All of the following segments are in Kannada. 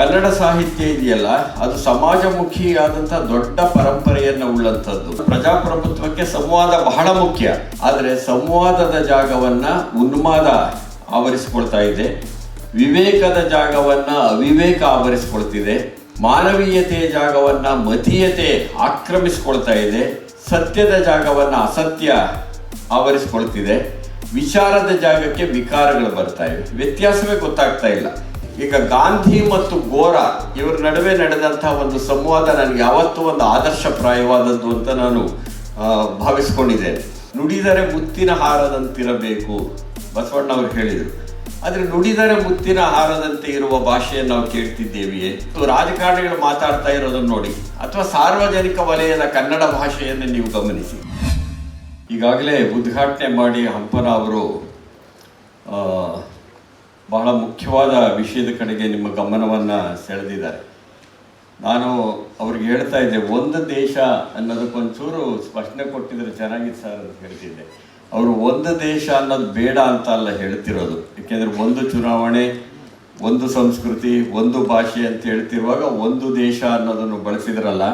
ಕನ್ನಡ ಸಾಹಿತ್ಯ ಇದೆಯಲ್ಲ, ಅದು ಸಮಾಜಮುಖಿಯಾದಂಥ ದೊಡ್ಡ ಪರಂಪರೆಯನ್ನು ಉಳ್ಳಂಥದ್ದು. ಪ್ರಜಾಪ್ರಭುತ್ವಕ್ಕೆ ಸಂವಾದ ಬಹಳ ಮುಖ್ಯ. ಆದರೆ ಸಂವಾದದ ಜಾಗವನ್ನ ಉನ್ಮಾದ ಆವರಿಸಿಕೊಳ್ತಾ ಇದೆ. ವಿವೇಕದ ಜಾಗವನ್ನ ಅವಿವೇಕ ಆವರಿಸಿಕೊಳ್ತಿದೆ. ಮಾನವೀಯತೆಯ ಜಾಗವನ್ನ ಮತೀಯತೆ ಆಕ್ರಮಿಸಿಕೊಳ್ತಾ ಇದೆ. ಸತ್ಯದ ಜಾಗವನ್ನ ಅಸತ್ಯ ಆವರಿಸಿಕೊಳ್ತಿದೆ. ವಿಚಾರದ ಜಾಗಕ್ಕೆ ವಿಕಾರಗಳು ಬರ್ತಾ ಇವೆ. ವ್ಯತ್ಯಾಸವೇ ಗೊತ್ತಾಗ್ತಾ ಇಲ್ಲ. ಈಗ ಗಾಂಧಿ ಮತ್ತು ಗೋರಾ ಇವರ ನಡುವೆ ನಡೆದಂತಹ ಒಂದು ಸಂವಾದ ನನಗೆ ಯಾವತ್ತೂ ಒಂದು ಆದರ್ಶಪ್ರಾಯವಾದದ್ದು ಅಂತ ನಾನು ಭಾವಿಸ್ಕೊಂಡಿದ್ದೇನೆ. ನುಡಿದರೆ ಮುತ್ತಿನ ಹಾರದಂತಿರಬೇಕು, ಬಸವಣ್ಣ ಅವರು ಹೇಳಿದರು. ಆದರೆ ನುಡಿದರೆ ಮುತ್ತಿನ ಹಾರದಂತೆ ಇರುವ ಭಾಷೆಯನ್ನು ನಾವು ಕೇಳ್ತಿದ್ದೇವೆಯೇ? ರಾಜಕಾರಣಿಗಳು ಮಾತಾಡ್ತಾ ಇರೋದನ್ನು ನೋಡಿ, ಅಥವಾ ಸಾರ್ವಜನಿಕ ವಲಯದ ಕನ್ನಡ ಭಾಷೆಯನ್ನು ನೀವು ಗಮನಿಸಿ. ಈಗಾಗಲೇ ಉದ್ಘಾಟನೆ ಮಾಡಿ ಹಂಪನ ಅವರು ಬಹಳ ಮುಖ್ಯವಾದ ವಿಷಯದ ಕಡೆಗೆ ನಿಮ್ಮ ಗಮನವನ್ನು ಸೆಳೆದಿದ್ದಾರೆ. ನಾನು ಅವ್ರಿಗೆ ಹೇಳ್ತಾ ಇದ್ದೆ, ಒಂದು ದೇಶ ಅನ್ನೋದಕ್ಕೊಂಚೂರು ಸ್ಪಷ್ಟನೆ ಕೊಟ್ಟಿದ್ರೆ ಚೆನ್ನಾಗಿತ್ತು ಸರ್ ಅಂತ ಹೇಳ್ತಿದ್ದೆ. ಅವರು ಒಂದು ದೇಶ ಅನ್ನೋದು ಬೇಡ ಅಂತ ಅಲ್ಲ ಹೇಳ್ತಿರೋದು. ಏಕೆಂದರೆ ಒಂದು ಚುನಾವಣೆ, ಒಂದು ಸಂಸ್ಕೃತಿ, ಒಂದು ಭಾಷೆ ಅಂತ ಹೇಳ್ತಿರುವಾಗ ಒಂದು ದೇಶ ಅನ್ನೋದನ್ನು ಬಳಸಿದ್ರಲ್ಲ,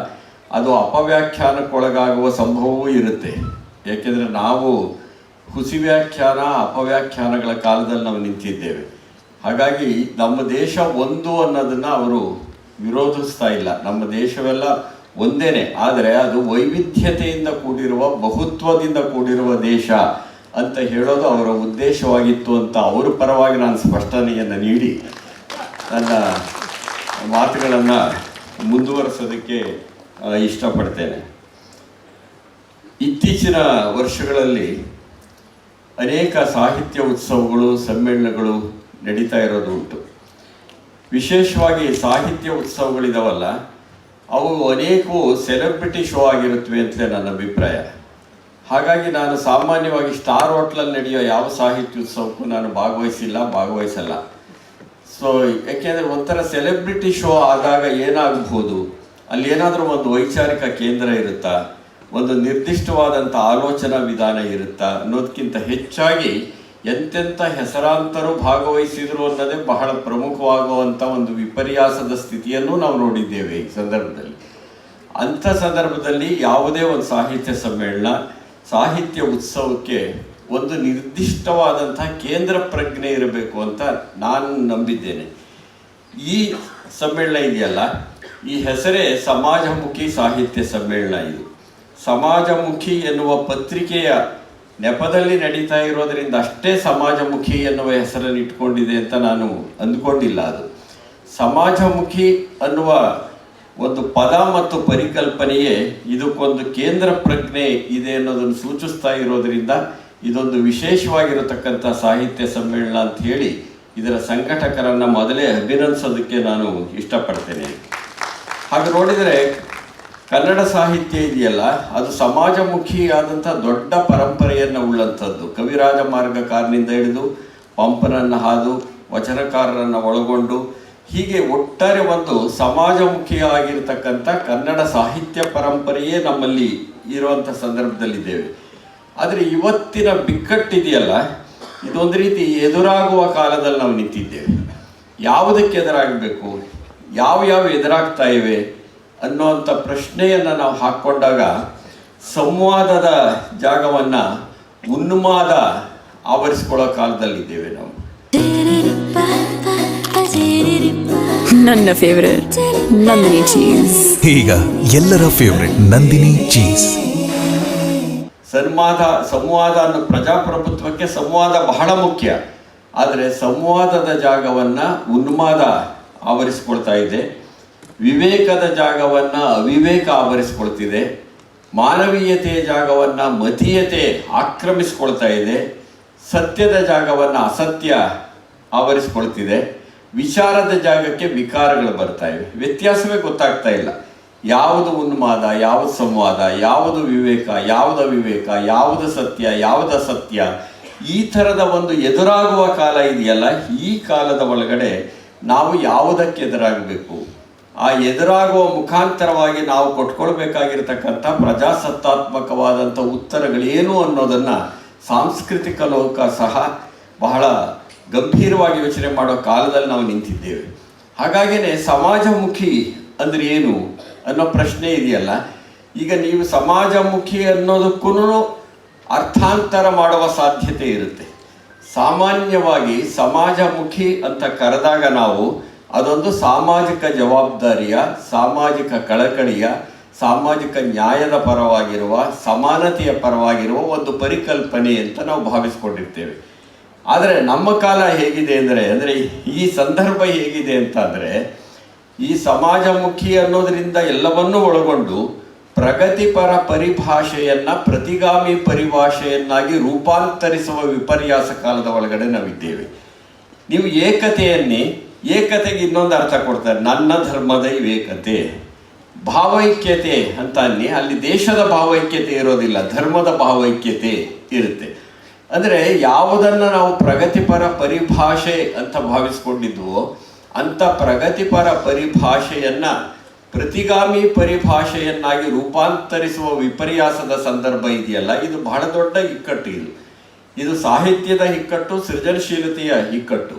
ಅದು ಅಪವ್ಯಾಖ್ಯಾನಕ್ಕೊಳಗಾಗುವ ಸಂಭವವೂ ಇರುತ್ತೆ. ಯಾಕೆಂದರೆ ನಾವು ಹುಸಿ ವ್ಯಾಖ್ಯಾನ, ಅಪವ್ಯಾಖ್ಯಾನಗಳ ಕಾಲದಲ್ಲಿ ನಾವು ನಿಂತಿದ್ದೇವೆ. ಹಾಗಾಗಿ ನಮ್ಮ ದೇಶ ಒಂದು ಅನ್ನೋದನ್ನ ಅವರು ವಿರೋಧಿಸ್ತಾ ಇಲ್ಲ. ನಮ್ಮ ದೇಶವೆಲ್ಲ ಒಂದೇನೆ. ಆದರೆ ಅದು ವೈವಿಧ್ಯತೆಯಿಂದ ಕೂಡಿರುವ, ಬಹುತ್ವದಿಂದ ಕೂಡಿರುವ ದೇಶ ಅಂತ ಹೇಳೋದು ಅವರ ಉದ್ದೇಶವಾಗಿತ್ತು ಅಂತ ಅವರ ಪರವಾಗಿ ನಾನು ಸ್ಪಷ್ಟನೆಯನ್ನು ನೀಡಿ ನನ್ನ ಮಾತುಗಳನ್ನು ಮುಂದುವರೆಸೋದಕ್ಕೆ ಇಷ್ಟಪಡ್ತೇನೆ. ಇತ್ತೀಚಿನ ವರ್ಷಗಳಲ್ಲಿ ಅನೇಕ ಸಾಹಿತ್ಯ ಉತ್ಸವಗಳು, ಸಮ್ಮೇಳನಗಳು ನಡೀತಾ ಇರೋದು ಉಂಟು. ವಿಶೇಷವಾಗಿ ಸಾಹಿತ್ಯ ಉತ್ಸವಗಳಿದಾವಲ್ಲ, ಅವು ಅನೇಕವು ಸೆಲೆಬ್ರಿಟಿ ಶೋ ಆಗಿರುತ್ತವೆ ಅಂತಲೇ ನನ್ನ ಅಭಿಪ್ರಾಯ. ಹಾಗಾಗಿ ನಾನು ಸಾಮಾನ್ಯವಾಗಿ ಸ್ಟಾರ್ ಹೋಟ್ಲಲ್ಲಿ ನಡೆಯೋ ಯಾವ ಸಾಹಿತ್ಯ ಉತ್ಸವಕ್ಕೂ ನಾನು ಭಾಗವಹಿಸಿಲ್ಲ, ಭಾಗವಹಿಸಲ್ಲ. ಸೊ ಯಾಕೆಂದರೆ ಒಂಥರ ಸೆಲೆಬ್ರಿಟಿ ಶೋ ಆದಾಗ ಏನಾಗಬಹುದು? ಅಲ್ಲಿ ಏನಾದರೂ ಒಂದು ವೈಚಾರಿಕ ಕೇಂದ್ರ ಇರುತ್ತಾ? ಒಂದು ನಿರ್ದಿಷ್ಟವಾದಂಥ ಆಲೋಚನಾ ವಿಧಾನ ಇರುತ್ತಾ? ಅನ್ನೋದಕ್ಕಿಂತ ಹೆಚ್ಚಾಗಿ ಎಂತೆಂಥ ಹೆಸರಾಂತರು ಭಾಗವಹಿಸಿದರು ಅನ್ನೋದೇ ಬಹಳ ಪ್ರಮುಖವಾಗುವಂಥ ಒಂದು ವಿಪರ್ಯಾಸದ ಸ್ಥಿತಿಯನ್ನು ನಾವು ನೋಡಿದ್ದೇವೆ ಈ ಸಂದರ್ಭದಲ್ಲಿ. ಅಂಥ ಸಂದರ್ಭದಲ್ಲಿ ಯಾವುದೇ ಒಂದು ಸಾಹಿತ್ಯ ಸಮ್ಮೇಳನ, ಸಾಹಿತ್ಯ ಉತ್ಸವಕ್ಕೆ ಒಂದು ನಿರ್ದಿಷ್ಟವಾದಂಥ ಕೇಂದ್ರ ಪ್ರಜ್ಞೆ ಇರಬೇಕು ಅಂತ ನಾನು ನಂಬಿದ್ದೇನೆ. ಈ ಸಮ್ಮೇಳನ ಇದೆಯಲ್ಲ, ಈ ಹೆಸರೇ ಸಮಾಜಮುಖಿ ಸಾಹಿತ್ಯ ಸಮ್ಮೇಳನ ಇದು. ಸಮಾಜಮುಖಿ ಎನ್ನುವ ಪತ್ರಿಕೆಯ ನೆಪದಲ್ಲಿ ನಡೀತಾ ಇರೋದರಿಂದ ಅಷ್ಟೇ ಸಮಾಜಮುಖಿ ಎನ್ನುವ ಹೆಸರನ್ನು ಇಟ್ಕೊಂಡಿದೆ ಅಂತ ನಾನು ಅಂದ್ಕೊಂಡಿಲ್ಲ ಅದು. ಸಮಾಜಮುಖಿ ಅನ್ನುವ ಒಂದು ಪದ ಮತ್ತು ಪರಿಕಲ್ಪನೆಯೇ ಇದಕ್ಕೊಂದು ಕೇಂದ್ರ ಪ್ರಜ್ಞೆ ಇದೆ ಅನ್ನೋದನ್ನು ಸೂಚಿಸ್ತಾ ಇರೋದರಿಂದ ಇದೊಂದು ವಿಶೇಷವಾಗಿರತಕ್ಕಂಥ ಸಾಹಿತ್ಯ ಸಮ್ಮೇಳನ ಅಂತ ಹೇಳಿ ಇದರ ಸಂಘಟಕರನ್ನು ಮೊದಲೇ ಅಭಿನಂದಿಸೋದಕ್ಕೆ ನಾನು ಇಷ್ಟಪಡ್ತೇನೆ. ಹಾಗೆ ನೋಡಿದರೆ ಕನ್ನಡ ಸಾಹಿತ್ಯ ಇದೆಯಲ್ಲ, ಅದು ಸಮಾಜಮುಖಿಯಾದಂಥ ದೊಡ್ಡ ಪರಂಪರೆಯನ್ನು ಉಳ್ಳಂಥದ್ದು. ಕವಿರಾಜ ಮಾರ್ಗಕಾರನಿಂದ ಹಿಡಿದು ಪಂಪನನ್ನು ಹಾದು ವಚನಕಾರರನ್ನು ಒಳಗೊಂಡು ಹೀಗೆ ಒಟ್ಟಾರೆ ಒಂದು ಸಮಾಜಮುಖಿಯಾಗಿರ್ತಕ್ಕಂಥ ಕನ್ನಡ ಸಾಹಿತ್ಯ ಪರಂಪರೆಯೇ ನಮ್ಮಲ್ಲಿ ಇರುವಂಥ ಸಂದರ್ಭದಲ್ಲಿದ್ದೇವೆ. ಆದರೆ ಇವತ್ತಿನ ಬಿಕ್ಕಟ್ಟಿದೆಯಲ್ಲ ಇದೊಂದು ರೀತಿ ಎದುರಾಗುವ ಕಾಲದಲ್ಲಿ ನಾವು ನಿಂತಿದ್ದೇವೆ. ಯಾವುದಕ್ಕೆ ಎದುರಾಗಬೇಕು? ಯಾವ ಯಾವ ಎದುರಾಗ್ತಾ ಇವೆ? ಅನ್ನೋಂಥ ಪ್ರಶ್ನೆಯನ್ನು ನಾವು ಹಾಕ್ಕೊಂಡಾಗ ಸಂವಾದದ ಜಾಗವನ್ನು ಉನ್ಮಾದ ಆವರಿಸ್ಕೊಳ್ಳೋ ಕಾಲದಲ್ಲಿದ್ದೇವೆ ನಾವು. ನನ್ನ ಫೇವರೇಟ್ ನಂದಿನಿ ಚೀಸ್ ಈಗ ಎಲ್ಲರ ಫೇವರೆಟ್ ನಂದಿನಿ ಚೀಸ್ ಸಂವಾದ ಸಂವಾದ ಅನ್ನೋ ಪ್ರಜಾಪ್ರಭುತ್ವಕ್ಕೆ ಸಂವಾದ ಬಹಳ ಮುಖ್ಯ. ಆದರೆ ಸಂವಾದದ ಜಾಗವನ್ನ ಉನ್ಮಾದ ಆವರಿಸ್ಕೊಳ್ತಾ ಇದೆ. ವಿವೇಕದ ಜಾಗವನ್ನ ಅವಿವೇಕ ಆವರಿಸ್ಕೊಳ್ತಿದೆ. ಮಾನವೀಯತೆಯ ಜಾಗವನ್ನ ಮತೀಯತೆ ಆಕ್ರಮಿಸ್ಕೊಳ್ತಾ ಇದೆ. ಸತ್ಯದ ಜಾಗವನ್ನ ಅಸತ್ಯ ಆವರಿಸ್ಕೊಳ್ತಿದೆ. ವಿಚಾರದ ಜಾಗಕ್ಕೆ ವಿಕಾರಗಳು ಬರ್ತಾ ಇವೆ. ವ್ಯತ್ಯಾಸವೇ ಗೊತ್ತಾಗ್ತಾ ಇಲ್ಲ. ಯಾವುದು ಉನ್ಮಾದ, ಯಾವುದು ಸಂವಾದ, ಯಾವುದು ವಿವೇಕ ಯಾವುದು ವಿವೇಕ ಯಾವುದು ಸತ್ಯ ಯಾವುದು ಸತ್ಯ ಈ ಥರದ ಒಂದು ಎದುರಾಗುವ ಕಾಲ ಇದೆಯಲ್ಲ, ಈ ಕಾಲದ ಒಳಗಡೆ ನಾವು ಯಾವುದಕ್ಕೆ ಎದುರಾಗಬೇಕು? ಆ ಎದುರಾಗುವ ಮುಖಾಂತರವಾಗಿ ನಾವು ಕೊಟ್ಕೊಳ್ಬೇಕಾಗಿರ್ತಕ್ಕಂಥ ಪ್ರಜಾಸತ್ತಾತ್ಮಕವಾದಂಥ ಉತ್ತರಗಳೇನು ಅನ್ನೋದನ್ನು ಸಾಂಸ್ಕೃತಿಕ ಲೋಕ ಸಹ ಬಹಳ ಗಂಭೀರವಾಗಿ ಯೋಚನೆ ಮಾಡೋ ಕಾಲದಲ್ಲಿ ನಾವು ನಿಂತಿದ್ದೇವೆ. ಹಾಗಾಗಿನೇ ಸಮಾಜಮುಖಿ ಅಂದ್ರೆ ಏನು ಅನ್ನೋ ಪ್ರಶ್ನೆ ಇದೆಯಲ್ಲ. ಈಗ ನೀವು ಸಮಾಜಮುಖಿ ಅನ್ನೋದಕ್ಕೂ ಅರ್ಥಾಂತರ ಮಾಡುವ ಸಾಧ್ಯತೆ ಇರುತ್ತೆ. ಸಾಮಾನ್ಯವಾಗಿ ಸಮಾಜಮುಖಿ ಅಂತ ಕರೆದಾಗ ನಾವು ಅದೊಂದು ಸಾಮಾಜಿಕ ಜವಾಬ್ದಾರಿಯ, ಸಾಮಾಜಿಕ ಕಳಕಳಿಯ, ಸಾಮಾಜಿಕ ನ್ಯಾಯದ ಪರವಾಗಿರುವ, ಸಮಾನತೆಯ ಪರವಾಗಿರುವ ಒಂದು ಪರಿಕಲ್ಪನೆ ಅಂತ ನಾವು ಭಾವಿಸ್ಕೊಂಡಿರ್ತೇವೆ. ಆದರೆ ನಮ್ಮ ಕಾಲ ಹೇಗಿದೆ ಅಂದರೆ ಅಂದರೆ ಈ ಸಂದರ್ಭ ಹೇಗಿದೆ ಅಂತಂದರೆ ಈ ಸಮಾಜಮುಖಿ ಅನ್ನೋದರಿಂದ ಎಲ್ಲವನ್ನೂ ಒಳಗೊಂಡು ಪ್ರಗತಿಪರ ಪರಿಭಾಷೆಯನ್ನು, ಪ್ರತಿಗಾಮಿ ಪರಿಭಾಷೆಯನ್ನಾಗಿ ರೂಪಾಂತರಿಸುವ ವಿಪರ್ಯಾಸ ಕಾಲದ ಒಳಗಡೆ ನಾವಿದ್ದೇವೆ. ನೀವು ಏಕತೆಯನ್ನೇ ಏಕತೆಗೆ ಇನ್ನೊಂದು ಅರ್ಥ ಕೊಡ್ತಾರೆ, ನನ್ನ ಧರ್ಮದ ಏಕತೆ. ಭಾವೈಕ್ಯತೆ ಅಂತ ಅನ್ನಿ, ಅಲ್ಲಿ ದೇಶದ ಭಾವೈಕ್ಯತೆ ಇರೋದಿಲ್ಲ, ಧರ್ಮದ ಭಾವೈಕ್ಯತೆ ಇರುತ್ತೆ. ಅಂದರೆ ಯಾವುದನ್ನು ನಾವು ಪ್ರಗತಿಪರ ಪರಿಭಾಷೆ ಅಂತ ಭಾವಿಸ್ಕೊಂಡಿದ್ವೋ ಅಂಥ ಪ್ರಗತಿಪರ ಪರಿಭಾಷೆಯನ್ನು, ಪ್ರತಿಗಾಮಿ ಪರಿಭಾಷೆಯನ್ನಾಗಿ ರೂಪಾಂತರಿಸುವ ವಿಪರ್ಯಾಸದ ಸಂದರ್ಭ ಇದೆಯಲ್ಲ, ಇದು ಬಹಳ ದೊಡ್ಡ ಇಕ್ಕಟ್ಟು ಇದು. ಇದು ಸಾಹಿತ್ಯದ ಇಕ್ಕಟ್ಟು, ಸೃಜನಶೀಲತೆಯ ಇಕ್ಕಟ್ಟು.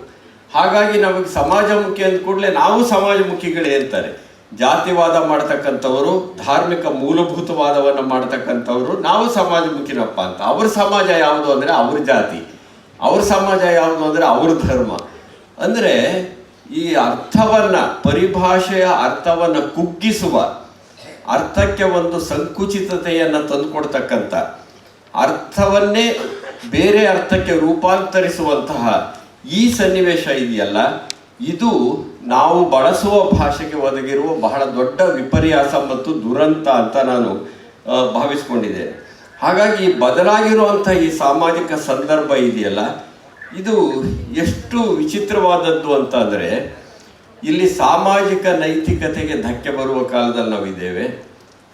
ಹಾಗಾಗಿ ನಮಗೆ ಸಮಾಜಮುಖಿ ಅಂದ ಕೂಡಲೇ ನಾವು ಸಮಾಜಮುಖಿಗಳೇ ಅಂತಾರೆ. ಜಾತಿವಾದ ಮಾಡ್ತಕ್ಕಂಥವರು, ಧಾರ್ಮಿಕ ಮೂಲಭೂತವಾದವನ್ನು ಮಾಡ್ತಕ್ಕಂಥವ್ರು ನಾವು ಸಮಾಜಮುಖಿನಪ್ಪ ಅಂತ. ಅವ್ರ ಸಮಾಜ ಯಾವುದು ಅಂದರೆ ಅವ್ರ ಜಾತಿ. ಅವ್ರ ಸಮಾಜ ಯಾವುದು ಅಂದರೆ ಅವ್ರ ಧರ್ಮ. ಅಂದರೆ ಈ ಅರ್ಥವನ್ನು, ಪರಿಭಾಷೆಯ ಅರ್ಥವನ್ನು ಕುಗ್ಗಿಸುವ, ಅರ್ಥಕ್ಕೆ ಒಂದು ಸಂಕುಚಿತತೆಯನ್ನು ತಂದುಕೊಡ್ತಕ್ಕಂಥ, ಅರ್ಥವನ್ನೇ ಬೇರೆ ಅರ್ಥಕ್ಕೆ ರೂಪಾಂತರಿಸುವಂತಹ ಈ ಸನ್ನಿವೇಶ ಇದೆಯಲ್ಲ? ಇದು ನಾವು ಬಳಸುವ ಭಾಷೆಗೆ ಒದಗಿರುವ ಬಹಳ ದೊಡ್ಡ ವಿಪರ್ಯಾಸ ಮತ್ತು ದುರಂತ ಅಂತ ನಾನು ಭಾವಿಸ್ಕೊಂಡಿದೆ. ಹಾಗಾಗಿ ಬದಲಾಗಿರುವಂಥ ಈ ಸಾಮಾಜಿಕ ಸಂದರ್ಭ ಇದೆಯಲ್ಲ, ಇದು ಎಷ್ಟು ವಿಚಿತ್ರವಾದದ್ದು ಅಂತ ಇಲ್ಲಿ ಸಾಮಾಜಿಕ ನೈತಿಕತೆಗೆ ಧಕ್ಕೆ ಬರುವ ಕಾಲದಲ್ಲಿ ನಾವಿದ್ದೇವೆ.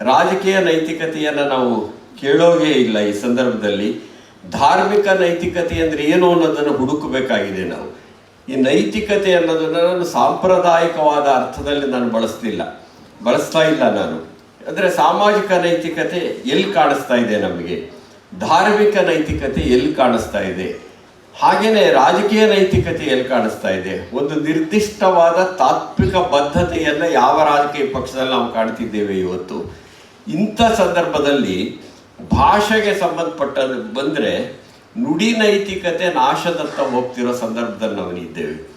ರಾಜಕೀಯ ನೈತಿಕತೆಯನ್ನು ನಾವು ಕೇಳೋಗೇ ಇಲ್ಲ ಈ ಸಂದರ್ಭದಲ್ಲಿ. ಧಾರ್ಮಿಕ ನೈತಿಕತೆ ಅಂದರೆ ಏನು ಅನ್ನೋದನ್ನು ಹುಡುಕಬೇಕಾಗಿದೆ ನಾವು. ಈ ನೈತಿಕತೆ ಅನ್ನೋದನ್ನು ನಾನು ಸಾಂಪ್ರದಾಯಿಕವಾದ ಅರ್ಥದಲ್ಲಿ ನಾನು ಬಳಸ್ತಿಲ್ಲ. ಬಳಸ್ತಾ ಇಲ್ಲ ನಾನು. ಅಂದರೆ ಸಾಮಾಜಿಕ ನೈತಿಕತೆ ಎಲ್ಲಿ ಕಾಣಿಸ್ತಾ ಇದೆ ನಮಗೆ? ಧಾರ್ಮಿಕ ನೈತಿಕತೆ ಎಲ್ಲಿ ಕಾಣಿಸ್ತಾ ಇದೆ? ಹಾಗೆಯೇ ರಾಜಕೀಯ ನೈತಿಕತೆ ಎಲ್ಲಿ ಕಾಣಿಸ್ತಾ ಇದೆ? ಒಂದು ನಿರ್ದಿಷ್ಟವಾದ ತಾತ್ವಿಕ ಬದ್ಧತೆಯನ್ನು ಯಾವ ರಾಜಕೀಯ ಪಕ್ಷದಲ್ಲಿ ನಾವು ಕಾಣ್ತಿದ್ದೇವೆ ಇವತ್ತು? ಇಂಥ ಸಂದರ್ಭದಲ್ಲಿ ಭಾಷೆಗೆ ಸಂಬಂಧಪಟ್ಟ ಬಂದರೆ ನುಡಿ ನೈತಿಕತೆ ನಾಶದತ್ತ ಹೋಗ್ತಿರೋ ಸಂದರ್ಭದಲ್ಲಿ ನಾವು ಇದ್ದೇವೆ.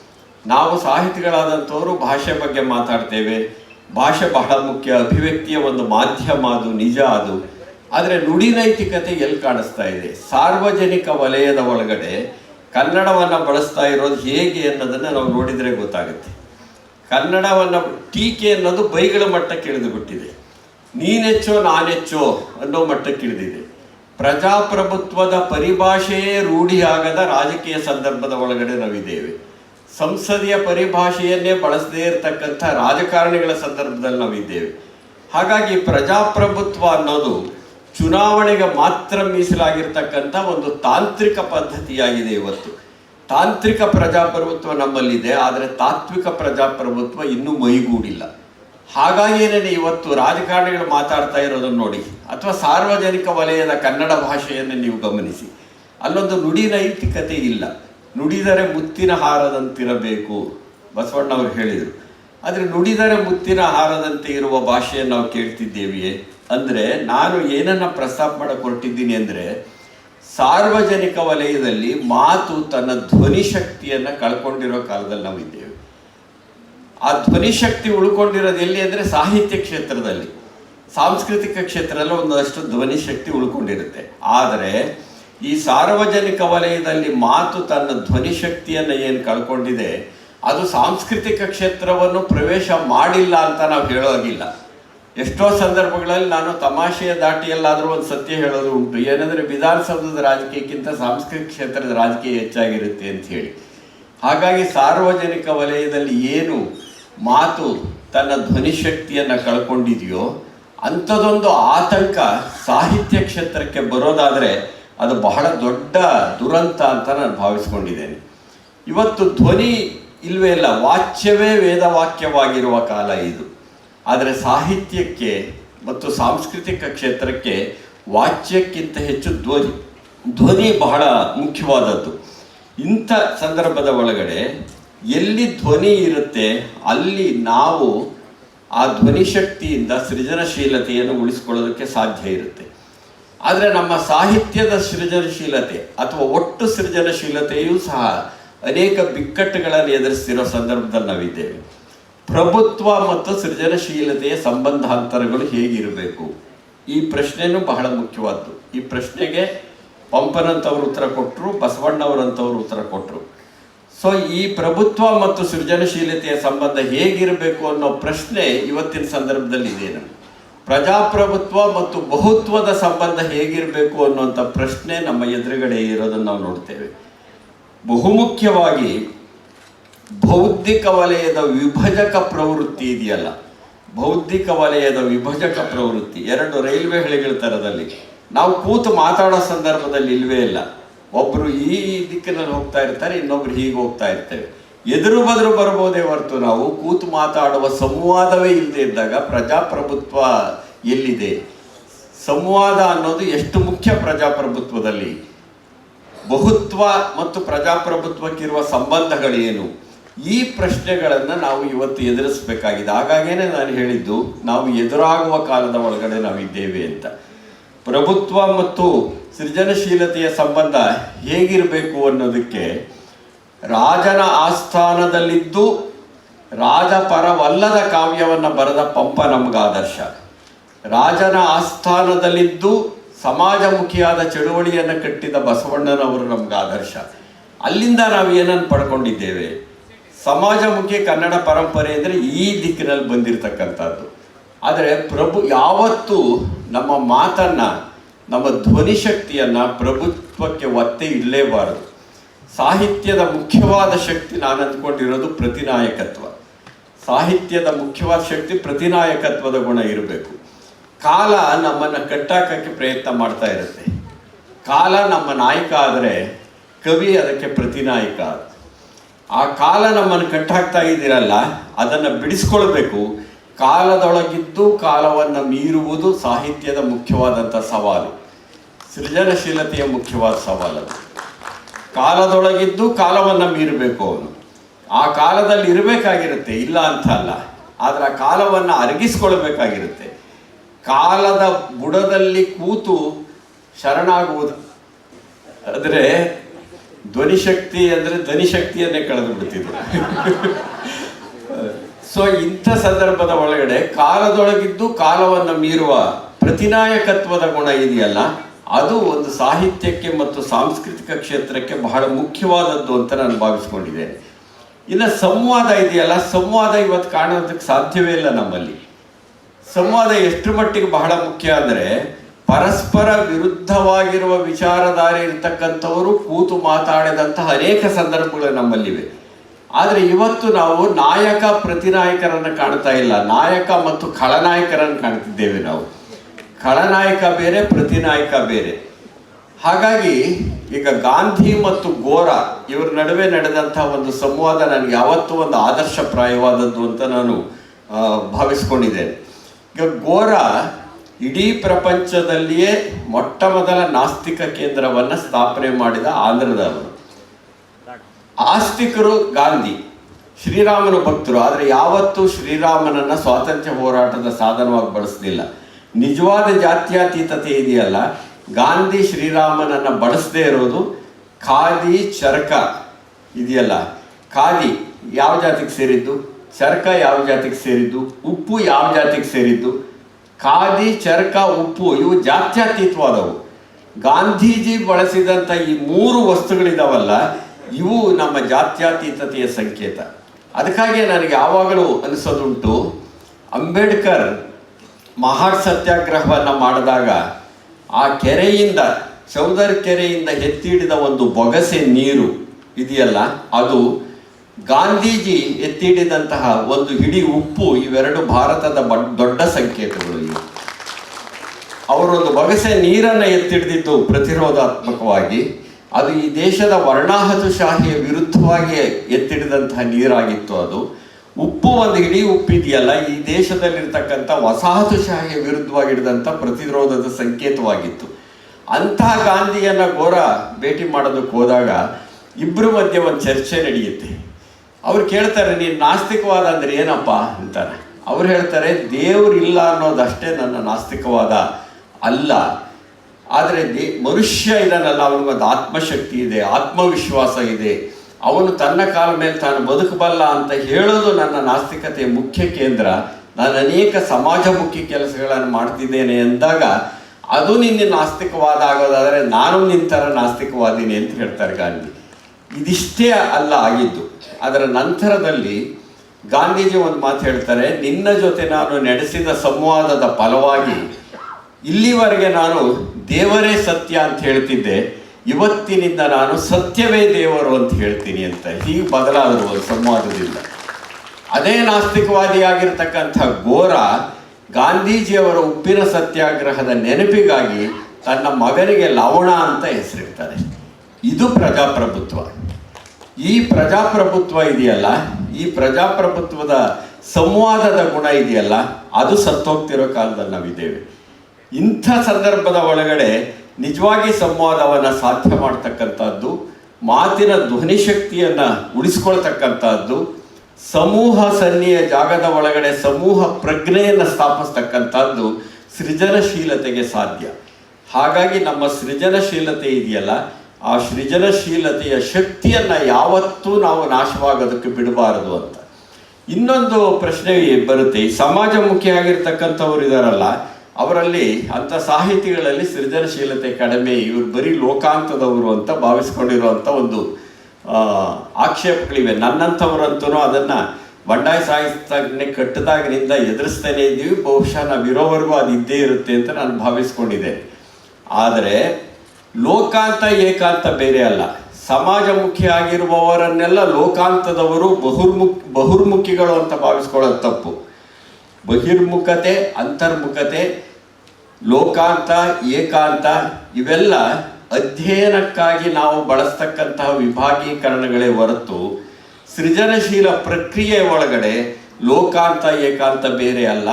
ನಾವು ಸಾಹಿತಿಗಳಾದಂಥವರು ಭಾಷೆ ಬಗ್ಗೆ ಮಾತಾಡ್ತೇವೆ. ಭಾಷೆ ಬಹಳ ಮುಖ್ಯ. ಅಭಿವ್ಯಕ್ತಿಯ ಒಂದು ಮಾಧ್ಯಮ ಅದು, ನಿಜ ಅದು. ಆದರೆ ನುಡಿ ನೈತಿಕತೆ ಎಲ್ಲಿ ಕಾಣಿಸ್ತಾ ಇದೆ? ಸಾರ್ವಜನಿಕ ವಲಯದ ಒಳಗಡೆ ಕನ್ನಡವನ್ನು ಬಳಸ್ತಾ ಇರೋದು ಹೇಗೆ ಅನ್ನೋದನ್ನು ನಾವು ನೋಡಿದರೆ ಗೊತ್ತಾಗುತ್ತೆ. ಕನ್ನಡವನ್ನು ಟೀಕೆ ಅನ್ನೋದು ಬೈಗಳ ಮಟ್ಟಕ್ಕೆ ಇಳಿದು ಬಿಟ್ಟಿದೆ ನೀನೆಚ್ಚೋ ನಾನೆಚ್ಚೋ ಅನ್ನೋ ಮಟ್ಟಕ್ಕೆ ಇಳಿದಿದೆ. ಪ್ರಜಾಪ್ರಭುತ್ವದ ಪರಿಭಾಷೆಯೇ ರೂಢಿಯಾಗದ ರಾಜಕೀಯ ಸಂದರ್ಭದ ಒಳಗಡೆ ನಾವಿದ್ದೇವೆ. ಸಂಸದೀಯ ಪರಿಭಾಷೆಯನ್ನೇ ಬಳಸದೇ ಇರತಕ್ಕಂಥ ರಾಜಕಾರಣಿಗಳ ಸಂದರ್ಭದಲ್ಲಿ ನಾವಿದ್ದೇವೆ. ಹಾಗಾಗಿ ಪ್ರಜಾಪ್ರಭುತ್ವ ಅನ್ನೋದು ಚುನಾವಣೆಗೆ ಮಾತ್ರ ಮೀಸಲಾಗಿರ್ತಕ್ಕಂಥ ಒಂದು ತಾಂತ್ರಿಕ ಪದ್ಧತಿಯಾಗಿದೆ ಇವತ್ತು. ತಾಂತ್ರಿಕ ಪ್ರಜಾಪ್ರಭುತ್ವ ನಮ್ಮಲ್ಲಿದೆ, ಆದರೆ ತಾತ್ವಿಕ ಪ್ರಜಾಪ್ರಭುತ್ವ ಇನ್ನೂ ಮೈಗೂಡಿಲ್ಲ. ಹಾಗಾಗಿಯೇ ಇವತ್ತು ರಾಜಕಾರಣಿಗಳು ಮಾತಾಡ್ತಾ ಇರೋದನ್ನು ನೋಡಿ, ಅಥವಾ ಸಾರ್ವಜನಿಕ ವಲಯದ ಕನ್ನಡ ಭಾಷೆಯನ್ನು ನೀವು ಗಮನಿಸಿ. ಅಲ್ಲೊಂದು ನುಡಿ ನೈತಿಕತೆ ಇಲ್ಲ. ನುಡಿದರೆ ಮುತ್ತಿನ ಹಾರದಂತಿರಬೇಕು ಬಸವಣ್ಣವರು ಹೇಳಿದರು. ಆದರೆ ನುಡಿದರೆ ಮುತ್ತಿನ ಹಾರದಂತೆ ಇರುವ ಭಾಷೆಯನ್ನು ನಾವು ಕೇಳ್ತಿದ್ದೇವೆಯೇ? ಅಂದರೆ ನಾನು ಏನನ್ನು ಪ್ರಸ್ತಾಪ ಮಾಡಕ್ಕೆ ಹೊರಟಿದ್ದೀನಿ ಅಂದರೆ, ಸಾರ್ವಜನಿಕ ವಲಯದಲ್ಲಿ ಮಾತು ತನ್ನ ಧ್ವನಿ ಶಕ್ತಿಯನ್ನು ಕಳ್ಕೊಂಡಿರೋ ಕಾಲದಲ್ಲಿ ನಾವಿದ್ದೇವೆ. ಆ ಧ್ವನಿಶಕ್ತಿ ಉಳ್ಕೊಂಡಿರೋದು ಎಲ್ಲಿ ಅಂದರೆ ಸಾಹಿತ್ಯ ಕ್ಷೇತ್ರದಲ್ಲಿ. ಸಾಂಸ್ಕೃತಿಕ ಕ್ಷೇತ್ರದಲ್ಲಿ ಒಂದಷ್ಟು ಧ್ವನಿ ಶಕ್ತಿ ಉಳ್ಕೊಂಡಿರುತ್ತೆ. ಆದರೆ ಈ ಸಾರ್ವಜನಿಕ ವಲಯದಲ್ಲಿ ಮಾತು ತನ್ನ ಧ್ವನಿ ಶಕ್ತಿಯನ್ನು ಏನು ಕಳ್ಕೊಂಡಿದೆ, ಅದು ಸಾಂಸ್ಕೃತಿಕ ಕ್ಷೇತ್ರವನ್ನು ಪ್ರವೇಶ ಮಾಡಿಲ್ಲ ಅಂತ ನಾವು ಹೇಳೋಗಿಲ್ಲ ಎಷ್ಟೋ ಸಂದರ್ಭಗಳಲ್ಲಿ ನಾನು ತಮಾಷೆಯ ದಾಟಿಯಲ್ಲಾದರೂ ಒಂದು ಸತ್ಯ ಹೇಳೋದು ಉಂಟು. ಏನಂದರೆ ವಿಧಾನಸೌಧದ ರಾಜಕೀಯಕ್ಕಿಂತ ಸಾಂಸ್ಕೃತಿಕ ಕ್ಷೇತ್ರದ ರಾಜಕೀಯ ಹೆಚ್ಚಾಗಿರುತ್ತೆ ಅಂತ ಹೇಳಿ. ಹಾಗಾಗಿ ಸಾರ್ವಜನಿಕ ವಲಯದಲ್ಲಿ ಏನು ಮಾತು ತನ್ನ ಧ್ವನಿ ಶಕ್ತಿಯನ್ನು ಕಳ್ಕೊಂಡಿದೆಯೋ ಅಂಥದ್ದೊಂದು ಆತಂಕ ಸಾಹಿತ್ಯ ಕ್ಷೇತ್ರಕ್ಕೆ ಬರೋದಾದರೆ ಅದು ಬಹಳ ದೊಡ್ಡ ದುರಂತ ಅಂತ ನಾನು ಭಾವಿಸ್ಕೊಂಡಿದ್ದೇನೆ. ಇವತ್ತು ಧ್ವನಿ ಇಲ್ವೇ ಇಲ್ಲ, ವಾಚ್ಯವೇ ವೇದವಾಕ್ಯವಾಗಿರುವ ಕಾಲ ಇದು. ಆದರೆ ಸಾಹಿತ್ಯಕ್ಕೆ ಮತ್ತು ಸಾಂಸ್ಕೃತಿಕ ಕ್ಷೇತ್ರಕ್ಕೆ ವಾಚ್ಯಕ್ಕಿಂತ ಹೆಚ್ಚು ಧ್ವನಿ ಧ್ವನಿ ಬಹಳ ಮುಖ್ಯವಾದದ್ದು. ಇಂಥ ಸಂದರ್ಭದ ಒಳಗಡೆ ಎಲ್ಲಿ ಧ್ವನಿ ಇರುತ್ತೆ, ಅಲ್ಲಿ ನಾವು ಆ ಧ್ವನಿ ಶಕ್ತಿಯಿಂದ ಸೃಜನಶೀಲತೆಯನ್ನು ಉಳಿಸ್ಕೊಳ್ಳೋದಕ್ಕೆ ಸಾಧ್ಯ ಇರುತ್ತೆ. ಆದರೆ ನಮ್ಮ ಸಾಹಿತ್ಯದ ಸೃಜನಶೀಲತೆ ಅಥವಾ ಒಟ್ಟು ಸೃಜನಶೀಲತೆಯೂ ಸಹ ಅನೇಕ ಬಿಕ್ಕಟ್ಟುಗಳನ್ನು ಎದುರಿಸ್ತಿರೋ ಸಂದರ್ಭದಲ್ಲಿ ನಾವಿದ್ದೇವೆ. ಪ್ರಭುತ್ವ ಮತ್ತು ಸೃಜನಶೀಲತೆಯ ಸಂಬಂಧಾಂತರಗಳು ಹೇಗಿರಬೇಕು? ಈ ಪ್ರಶ್ನೆಯೂ ಬಹಳ ಮುಖ್ಯವಾದ್ದು. ಈ ಪ್ರಶ್ನೆಗೆ ಪಂಪನಂತವರು ಉತ್ತರ ಕೊಟ್ಟರು ಬಸವಣ್ಣವರಂತವರು ಉತ್ತರ ಕೊಟ್ಟರು ಸೊ ಈ ಪ್ರಭುತ್ವ ಮತ್ತು ಸೃಜನಶೀಲತೆಯ ಸಂಬಂಧ ಹೇಗಿರಬೇಕು ಅನ್ನೋ ಪ್ರಶ್ನೆ ಇವತ್ತಿನ ಸಂದರ್ಭದಲ್ಲಿ ಇದೆ ನಮ್ಗೆ. ಪ್ರಜಾಪ್ರಭುತ್ವ ಮತ್ತು ಬಹುತ್ವದ ಸಂಬಂಧ ಹೇಗಿರಬೇಕು ಅನ್ನುವಂಥ ಪ್ರಶ್ನೆ ನಮ್ಮ ಎದುರುಗಡೆ ಇರೋದನ್ನು ನಾವು ನೋಡ್ತೇವೆ. ಬಹುಮುಖ್ಯವಾಗಿ ಬೌದ್ಧಿಕ ವಲಯದ ವಿಭಜಕ ಪ್ರವೃತ್ತಿ ಇದೆಯಲ್ಲ, ಬೌದ್ಧಿಕ ವಲಯದ ವಿಭಜಕ ಪ್ರವೃತ್ತಿ. ಎರಡು ರೈಲ್ವೆ ಹಳಿಗಳ ಥರದಲ್ಲಿ. ನಾವು ಕೂತು ಮಾತಾಡೋ ಸಂದರ್ಭದಲ್ಲಿ ಇಲ್ವೇ ಇಲ್ಲ. ಒಬ್ಬರು ಈ ದಿಕ್ಕಿನಲ್ಲಿ ಹೋಗ್ತಾ ಇರ್ತಾರೆ, ಇನ್ನೊಬ್ರು ಹೀಗೆ ಹೋಗ್ತಾ ಇರ್ತೇವೆ ಎದುರು ಬದುರು ಬರ್ಬೋದೇ ಹೊರತು ನಾವು ಕೂತು ಮಾತಾಡುವ ಸಂವಾದವೇ ಇಲ್ಲದೆ ಇದ್ದಾಗ ಪ್ರಜಾಪ್ರಭುತ್ವ ಎಲ್ಲಿದೆ? ಸಂವಾದ ಅನ್ನೋದು ಎಷ್ಟು ಮುಖ್ಯ ಪ್ರಜಾಪ್ರಭುತ್ವದಲ್ಲಿ? ಬಹುತ್ವ ಮತ್ತು ಪ್ರಜಾಪ್ರಭುತ್ವಕ್ಕಿರುವ ಸಂಬಂಧಗಳೇನು? ಈ ಪ್ರಶ್ನೆಗಳನ್ನು ನಾವು ಇವತ್ತು ಎದುರಿಸಬೇಕಾಗಿದೆ. ಹಾಗಾಗೇನೆ ನಾನು ಹೇಳಿದ್ದು, ನಾವು ಎದುರಾಗುವ ಕಾಲದ ಒಳಗಡೆ ನಾವಿದ್ದೇವೆ ಅಂತ. ಪ್ರಭುತ್ವ ಮತ್ತು ಸೃಜನಶೀಲತೆಯ ಸಂಬಂಧ ಹೇಗಿರಬೇಕು ಅನ್ನೋದಕ್ಕೆ ರಾಜನ ಆಸ್ಥಾನದಲ್ಲಿದ್ದು ರಾಜಪರವಲ್ಲದ ಕಾವ್ಯವನ್ನು ಬರೆದ ಪಂಪ ನಮ್ಗೆ ಆದರ್ಶ. ರಾಜನ ಆಸ್ಥಾನದಲ್ಲಿದ್ದು ಸಮಾಜಮುಖಿಯಾದ ಚಳುವಳಿಯನ್ನು ಕಟ್ಟಿದ ಬಸವಣ್ಣನವರು ನಮ್ಗೆ ಆದರ್ಶ. ಅಲ್ಲಿಂದ ನಾವು ಏನನ್ನು ಪಡ್ಕೊಂಡಿದ್ದೇವೆ? ಸಮಾಜಮುಖಿ ಕನ್ನಡ ಪರಂಪರೆ ಅಂದರೆ ಈ ದಿಕ್ಕಿನಲ್ಲಿ ಬಂದಿರತಕ್ಕಂಥದ್ದು. ಆದರೆ ಪ್ರಭು ಯಾವತ್ತೂ ನಮ್ಮ ಮಾತನ್ನು, ನಮ್ಮ ಧ್ವನಿ ಶಕ್ತಿಯನ್ನು ಪ್ರಭುತ್ವಕ್ಕೆ ಒತ್ತೆ ಇಡಲೇಬಾರದು. ಸಾಹಿತ್ಯದ ಮುಖ್ಯವಾದ ಶಕ್ತಿ ನಾನು ಅಂದ್ಕೊಂಡಿರೋದು ಪ್ರತಿನಾಯಕತ್ವ. ಸಾಹಿತ್ಯದ ಮುಖ್ಯವಾದ ಶಕ್ತಿ ಪ್ರತಿನಾಯಕತ್ವದ ಗುಣ ಇರಬೇಕು. ಕಾಲ ನಮ್ಮನ್ನು ಕಟ್ಟಾಕಕ್ಕೆ ಪ್ರಯತ್ನ ಮಾಡ್ತಾ ಇರುತ್ತೆ. ಕಾಲ ನಮ್ಮ ನಾಯಕ ಆದರೆ ಕವಿ ಅದಕ್ಕೆ ಪ್ರತಿನಾಯಕ. ಆ ಕಾಲ ನಮ್ಮನ್ನು ಕಟ್ಟಾಕ್ತಾ ಇದ್ದೀರಲ್ಲ, ಅದನ್ನು ಬಿಡಿಸ್ಕೊಳ್ಬೇಕು. ಕಾಲದೊಳಗಿದ್ದು ಕಾಲವನ್ನು ಮೀರುವುದು ಸಾಹಿತ್ಯದ ಮುಖ್ಯವಾದಂಥ ಸವಾಲು. ಸೃಜನಶೀಲತೆಯ ಮುಖ್ಯವಾದ ಸವಾಲು ಕಾಲದೊಳಗಿದ್ದು ಕಾಲವನ್ನು ಮೀರಬೇಕು ಅವನು. ಆ ಕಾಲದಲ್ಲಿ ಇರಬೇಕಾಗಿರುತ್ತೆ, ಇಲ್ಲ ಅಂತ ಅಲ್ಲ ಆದರೆ ಆ ಕಾಲವನ್ನು ಅರಗಿಸ್ಕೊಳ್ಬೇಕಾಗಿರುತ್ತೆ. ಕಾಲದ ಬುಡದಲ್ಲಿ ಕೂತು ಶರಣಾಗುವುದು. ಆದರೆ ಧ್ವನಿಶಕ್ತಿ ಅಂದರೆ ಧ್ವನಿಶಕ್ತಿಯನ್ನೇ ಕಳೆದು ಬಿಡ್ತಿದ್ರು. ಸೊ ಇಂಥ ಸಂದರ್ಭದ ಒಳಗಡೆ ಕಾಲದೊಳಗಿದ್ದು ಕಾಲವನ್ನು ಮೀರುವ ಪ್ರತಿನಾಯಕತ್ವದ ಗುಣ ಇದೆಯಲ್ಲ, ಅದು ಒಂದು ಸಾಹಿತ್ಯಕ್ಕೆ ಮತ್ತು ಸಾಂಸ್ಕೃತಿಕ ಕ್ಷೇತ್ರಕ್ಕೆ ಬಹಳ ಮುಖ್ಯವಾದದ್ದು ಅಂತ ನಾನು ಭಾವಿಸ್ಕೊಂಡಿದ್ದೇನೆ. ಇನ್ನು ಸಂವಾದ ಇದೆಯಲ್ಲ, ಸಂವಾದ ಇವತ್ತು ಕಾಣೋದಕ್ಕೆ ಸಾಧ್ಯವೇ ಇಲ್ಲ ನಮ್ಮಲ್ಲಿ. ಸಂವಾದ ಎಷ್ಟು ಮಟ್ಟಿಗೆ ಬಹಳ ಮುಖ್ಯ ಅಂದರೆ, ಪರಸ್ಪರ ವಿರುದ್ಧವಾಗಿರುವ ವಿಚಾರಧಾರೆ ಇರ್ತಕ್ಕಂಥವರು ಕೂತು ಮಾತಾಡಿದಂತಹ ಅನೇಕ ಸಂದರ್ಭಗಳು ನಮ್ಮಲ್ಲಿವೆ. ಆದರೆ ಇವತ್ತು ನಾವು ನಾಯಕ ಪ್ರತಿನಾಯಕರನ್ನು ಕಾಣ್ತಾ ಇಲ್ಲ. ನಾಯಕ ಮತ್ತು ಖಳನಾಯಕರನ್ನು ಕಾಣ್ತಿದ್ದೇವೆ ನಾವು. ಖಳನಾಯಕ ಬೇರೆ, ಪ್ರತಿನಾಯಕ ಬೇರೆ. ಹಾಗಾಗಿ ಈಗ ಗಾಂಧಿ ಮತ್ತು ಗೋರ ಇವರ ನಡುವೆ ನಡೆದಂತಹ ಒಂದು ಸಂವಾದ ನನಗೆ ಯಾವತ್ತೂ ಒಂದು ಆದರ್ಶಪ್ರಾಯವಾದದ್ದು ಅಂತ ನಾನು ಭಾವಿಸ್ಕೊಂಡಿದ್ದೇನೆ. ಈಗ ಗೋರ ಇಡೀ ಪ್ರಪಂಚದಲ್ಲಿಯೇ ಮೊಟ್ಟ ಮೊದಲ ನಾಸ್ತಿಕ ಕೇಂದ್ರವನ್ನು ಸ್ಥಾಪನೆ ಮಾಡಿದ ಆಂಧ್ರದವರು. ಆಸ್ತಿಕರು ಗಾಂಧಿ. ಶ್ರೀರಾಮನ ಭಕ್ತರು, ಆದರೆ ಯಾವತ್ತೂ ಶ್ರೀರಾಮನನ್ನ ಸ್ವಾತಂತ್ರ್ಯ ಹೋರಾಟದ ಸಾಧನವಾಗಿ ಬಳಸಲಿಲ್ಲ. ನಿಜವಾದ ಜಾತ್ಯತೀತತೆ ಇದೆಯಲ್ಲ, ಗಾಂಧಿ ಶ್ರೀರಾಮನನ್ನ ಬಳಸದೇ ಇರೋದು ಖಾದಿ ಚರಕ ಇದೆಯಲ್ಲ. ಖಾದಿ ಯಾವ ಜಾತಿಗೆ ಸೇರಿದ್ದು? ಚರಕ ಯಾವ ಜಾತಿಗೆ ಸೇರಿದ್ದು? ಉಪ್ಪು ಯಾವ ಜಾತಿಗೆ ಸೇರಿದ್ದು? ಖಾದಿ, ಚರಕ, ಉಪ್ಪು ಇವು ಜಾತ್ಯತೀತವಾದವು. ಗಾಂಧೀಜಿ ಬಳಸಿದಂಥ ಈ ಮೂರು ವಸ್ತುಗಳಿದಾವಲ್ಲ ಇವು ನಮ್ಮ ಜಾತ್ಯತೀತತೆಯ ಸಂಕೇತ. ಅದಕ್ಕಾಗಿ ನನಗೆ ಯಾವಾಗಲೂ ಅನಿಸೋದುಂಟು, ಅಂಬೇಡ್ಕರ್ ಮಹಾ ಸತ್ಯಾಗ್ರಹವನ್ನು ಮಾಡಿದಾಗ ಆ ಕೆರೆಯಿಂದ, ಚೌದರ್ ಕೆರೆಯಿಂದ ಎತ್ತಿಡಿದ ಒಂದು ಬೊಗಸೆ ನೀರು ಇದೆಯಲ್ಲ, ಅದು ಗಾಂಧೀಜಿ ಎತ್ತಿಡಿದಂತಹ ಒಂದು ಹಿಡಿ ಉಪ್ಪು ಇವೆರಡು ಭಾರತದ ದೊಡ್ಡ ಸಂಕೇತಗಳು ಇವು. ಅವರೊಂದು ಬಗಸೆ ನೀರನ್ನು ಎತ್ತಿಡಿದಿದ್ದು ಪ್ರತಿರೋಧಾತ್ಮಕವಾಗಿ ಅದು ಈ ದೇಶದ ವರ್ಣಾಹತುಶಾಹಿಯ ವಿರುದ್ಧವಾಗಿ ಎತ್ತಿಡಿದಂತಹ ನೀರಾಗಿತ್ತು ಅದು. ಉಪ್ಪು ಒಂದು ಇಡೀ ಉಪ್ಪಿದೆಯಲ್ಲ, ಈ ದೇಶದಲ್ಲಿರ್ತಕ್ಕಂಥ ವಸಾಹತುಶಾಹಿಯ ವಿರುದ್ಧವಾಗಿ ಹಿಡಿದಂಥ ಪ್ರತಿರೋಧದ ಸಂಕೇತವಾಗಿತ್ತು. ಅಂತಹ ಗಾಂಧಿಯನ್ನ ಗೋರ ಭೇಟಿ ಮಾಡೋದಕ್ಕೆ ಹೋದಾಗ ಇಬ್ಬರ ಮಧ್ಯೆ ಒಂದು ಚರ್ಚೆ ನಡೆಯುತ್ತೆ. ಅವ್ರು ಕೇಳ್ತಾರೆ, ನೀನು ನಾಸ್ತಿಕವಾದ ಅಂದ್ರೆ ಏನಪ್ಪ? ಅಂತಾರೆ. ಅವ್ರು ಹೇಳ್ತಾರೆ, ದೇವ್ರಿಲ್ಲ ಅನ್ನೋದಷ್ಟೇ ನನ್ನ ನಾಸ್ತಿಕವಾದ ಅಲ್ಲ. ಆದರೆ ಮನುಷ್ಯ ಇದನ್ನಲ್ಲ ಅವನಿಗೊಂದು ಆತ್ಮಶಕ್ತಿ ಇದೆ, ಆತ್ಮವಿಶ್ವಾಸ ಇದೆ. ಅವನು ತನ್ನ ಕಾಲ ಮೇಲೆ ತಾನು ಬದುಕಬಲ್ಲ ಅಂತ ಹೇಳೋದು ನನ್ನ ನಾಸ್ತಿಕತೆಯ ಮುಖ್ಯ ಕೇಂದ್ರ. ನಾನು ಅನೇಕ ಸಮಾಜಮುಖಿ ಕೆಲಸಗಳನ್ನು ಮಾಡ್ತಿದ್ದೇನೆ ಎಂದಾಗ ಅದು ನಿನ್ನ ನಾಸ್ತಿಕವಾದ ಆಗೋದಾದರೆ ನಾನು ನಿನ್ನ ಥರ ನಾಸ್ತಿಕವಾದೀನಿ ಅಂತ ಹೇಳ್ತಾರೆ ಗಾಂಧಿ. ಇದಿಷ್ಟೇ ಅಲ್ಲ ಆಗಿದ್ದು. ಅದರ ನಂತರದಲ್ಲಿ ಗಾಂಧೀಜಿ ಒಂದು ಮಾತು ಹೇಳ್ತಾರೆ, ನಿನ್ನ ಜೊತೆ ನಾನು ನಡೆಸಿದ ಸಂವಾದದ ಫಲವಾಗಿ ಇಲ್ಲಿವರೆಗೆ ನಾನು ದೇವರೇ ಸತ್ಯ ಅಂತ ಹೇಳ್ತಿದ್ದೆ. ಇವತ್ತಿನಿಂದ ನಾನು ಸತ್ಯವೇ ದೇವರು ಅಂತ ಹೇಳ್ತೀನಿ ಅಂತ. ಹೀಗೆ ಬದಲಾದರು ಒಂದು ಸಂವಾದದಿಂದ. ಅದೇ ನಾಸ್ತಿಕವಾದಿಯಾಗಿರ್ತಕ್ಕಂಥ ಗೋರ ಗಾಂಧೀಜಿಯವರ ಉಪ್ಪಿನ ಸತ್ಯಾಗ್ರಹದ ನೆನಪಿಗಾಗಿ ತನ್ನ ಮಗನಿಗೆ ಲವಣ ಅಂತ ಹೆಸರಿಡ್ತಾರೆ. ಇದು ಪ್ರಜಾಪ್ರಭುತ್ವ. ಈ ಪ್ರಜಾಪ್ರಭುತ್ವ ಇದೆಯಲ್ಲ? ಈ ಪ್ರಜಾಪ್ರಭುತ್ವದ ಸಂವಾದದ ಗುಣ ಇದೆಯಲ್ಲ? ಅದು ಸತ್ತೋಗ್ತಿರೋ ಕಾಲದಲ್ಲಿ ನಾವಿದ್ದೇವೆ. ಇಂಥ ಸಂದರ್ಭದ ಒಳಗಡೆ ನಿಜವಾಗಿ ಸಂವಾದವನ್ನು ಸಾಧ್ಯ ಮಾಡ್ತಕ್ಕಂಥದ್ದು, ಮಾತಿನ ಧ್ವನಿ ಶಕ್ತಿಯನ್ನು ಉಳಿಸ್ಕೊಳ್ತಕ್ಕಂಥದ್ದು, ಸಮೂಹ ಸನ್ನಿಯ ಜಾಗದ ಒಳಗಡೆ ಸಮೂಹ ಪ್ರಜ್ಞೆಯನ್ನು ಸ್ಥಾಪಿಸ್ತಕ್ಕಂಥದ್ದು ಸೃಜನಶೀಲತೆಗೆ ಸಾಧ್ಯ. ಹಾಗಾಗಿ ನಮ್ಮ ಸೃಜನಶೀಲತೆ ಇದೆಯಲ್ಲ, ಆ ಸೃಜನಶೀಲತೆಯ ಶಕ್ತಿಯನ್ನು ಯಾವತ್ತೂ ನಾವು ನಾಶವಾಗೋದಕ್ಕೆ ಬಿಡಬಾರದು ಅಂತ. ಇನ್ನೊಂದು ಪ್ರಶ್ನೆ ಬರುತ್ತೆ, ಈ ಮುಖ್ಯ ಆಗಿರ್ತಕ್ಕಂಥವ್ರು ಇದಾರಲ್ಲ ಅವರಲ್ಲಿ ಅಂಥ ಸಾಹಿತಿಗಳಲ್ಲಿ ಸೃಜನಶೀಲತೆ ಕಡಿಮೆ, ಇವರು ಬರೀ ಲೋಕಾಂತದವರು ಅಂತ ಭಾವಿಸ್ಕೊಂಡಿರುವಂಥ ಒಂದು ಆಕ್ಷೇಪಗಳಿವೆ. ನನ್ನಂಥವರಂತೂ ಅದನ್ನು ಬಂಡಾಯ ಸಾಹಿತ್ಯಜ್ಞೆ ಕಟ್ಟದಾಗಿನಿಂದ ಎದುರಿಸ್ತಾನೆ ಇದ್ದೀವಿ. ಬಹುಶಃ ನಾವು ಇರೋವರೆಗೂ ಅದು ಇದ್ದೇ ಇರುತ್ತೆ ಅಂತ ನಾನು ಭಾವಿಸ್ಕೊಂಡಿದ್ದೆ. ಆದರೆ ಲೋಕಾಂತ, ಏಕಾಂತ ಬೇರೆ ಅಲ್ಲ. ಸಮಾಜಮುಖಿಯಾಗಿರುವವರನ್ನೆಲ್ಲ ಲೋಕಾಂತದವರು ಬಹುರ್ಮುಖ, ಬಹುರ್ಮುಖಿಗಳು ಅಂತ ಭಾವಿಸ್ಕೊಳ್ಳೋದು ತಪ್ಪು. ಬಹಿರ್ಮುಖತೆ, ಅಂತರ್ಮುಖತೆ ಲೋಕಾಂತ, ಏಕಾಂತ ಇವೆಲ್ಲ ಅಧ್ಯಯನಕ್ಕಾಗಿ ನಾವು ಬಳಸ್ತಕ್ಕಂತಹ ವಿಭಾಗೀಕರಣಗಳೇ ಹೊರತು ಸೃಜನಶೀಲ ಪ್ರಕ್ರಿಯೆ ಒಳಗಡೆ ಲೋಕಾಂತ, ಏಕಾಂತ ಬೇರೆ ಅಲ್ಲ,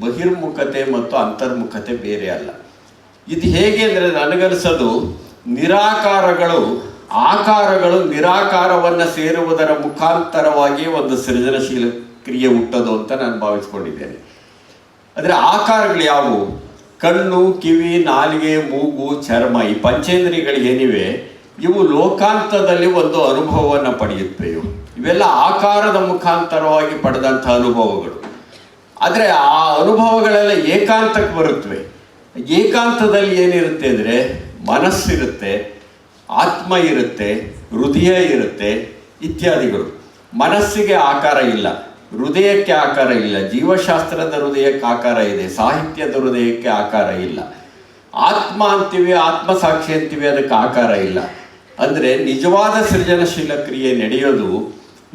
ಬಹಿರ್ಮುಖತೆ ಮತ್ತು ಅಂತರ್ಮುಖತೆ ಬೇರೆ ಅಲ್ಲ. ಇದು ಹೇಗೆ ಅಂದರೆ ನನಗನ್ಸೋದು ನಿರಾಕಾರಗಳು, ಆಕಾರಗಳು ನಿರಾಕಾರವನ್ನು ಸೇರುವುದರ ಮುಖಾಂತರವಾಗಿ ಒಂದು ಸೃಜನಶೀಲ ಕ್ರಿಯೆ ಹುಟ್ಟೋದು ಅಂತ ನಾನು ಭಾವಿಸ್ಕೊಂಡಿದ್ದೇನೆ. ಅಂದರೆ ಆಕಾರಗಳು ಯಾವುವು? ಕಣ್ಣು, ಕಿವಿ, ನಾಲಿಗೆ, ಮೂಗು, ಚರ್ಮ ಈ ಪಂಚೇಂದ್ರಿಯಗಳೇನಿವೆ ಇವು ಲೋಕಾಂತದಲ್ಲಿ ಒಂದು ಅನುಭವವನ್ನು ಪಡೆಯುತ್ತವೆ ಇವು ಇವೆಲ್ಲ ಆಕಾರದ ಮುಖಾಂತರವಾಗಿ ಪಡೆದಂಥ ಅನುಭವಗಳು. ಆದರೆ ಆ ಅನುಭವಗಳೆಲ್ಲ ಏಕಾಂತಕ್ಕೆ ಬರುತ್ತವೆ. ಏಕಾಂತದಲ್ಲಿ ಏನಿರುತ್ತೆ ಅಂದರೆ ಮನಸ್ಸಿರುತ್ತೆ, ಆತ್ಮ ಇರುತ್ತೆ, ಹೃದಯ ಇರುತ್ತೆ ಇತ್ಯಾದಿಗಳು. ಮನಸ್ಸಿಗೆ ಆಕಾರ ಇಲ್ಲ. ಹೃದಯಕ್ಕೆ ಆಕಾರ ಇಲ್ಲ. ಜೀವಶಾಸ್ತ್ರದ ಹೃದಯಕ್ಕೆ ಆಕಾರ ಇದೆ. ಸಾಹಿತ್ಯದ ಹೃದಯಕ್ಕೆ ಆಕಾರ ಇಲ್ಲ. ಆತ್ಮ ಅಂತೀವಿ ಆತ್ಮಸಾಕ್ಷಿ ಅಂತೀವಿ, ಅದಕ್ಕೆ ಆಕಾರ ಇಲ್ಲ. ಅಂದರೆ ನಿಜವಾದ ಸೃಜನಶೀಲ ಕ್ರಿಯೆ ನಡೆಯೋದು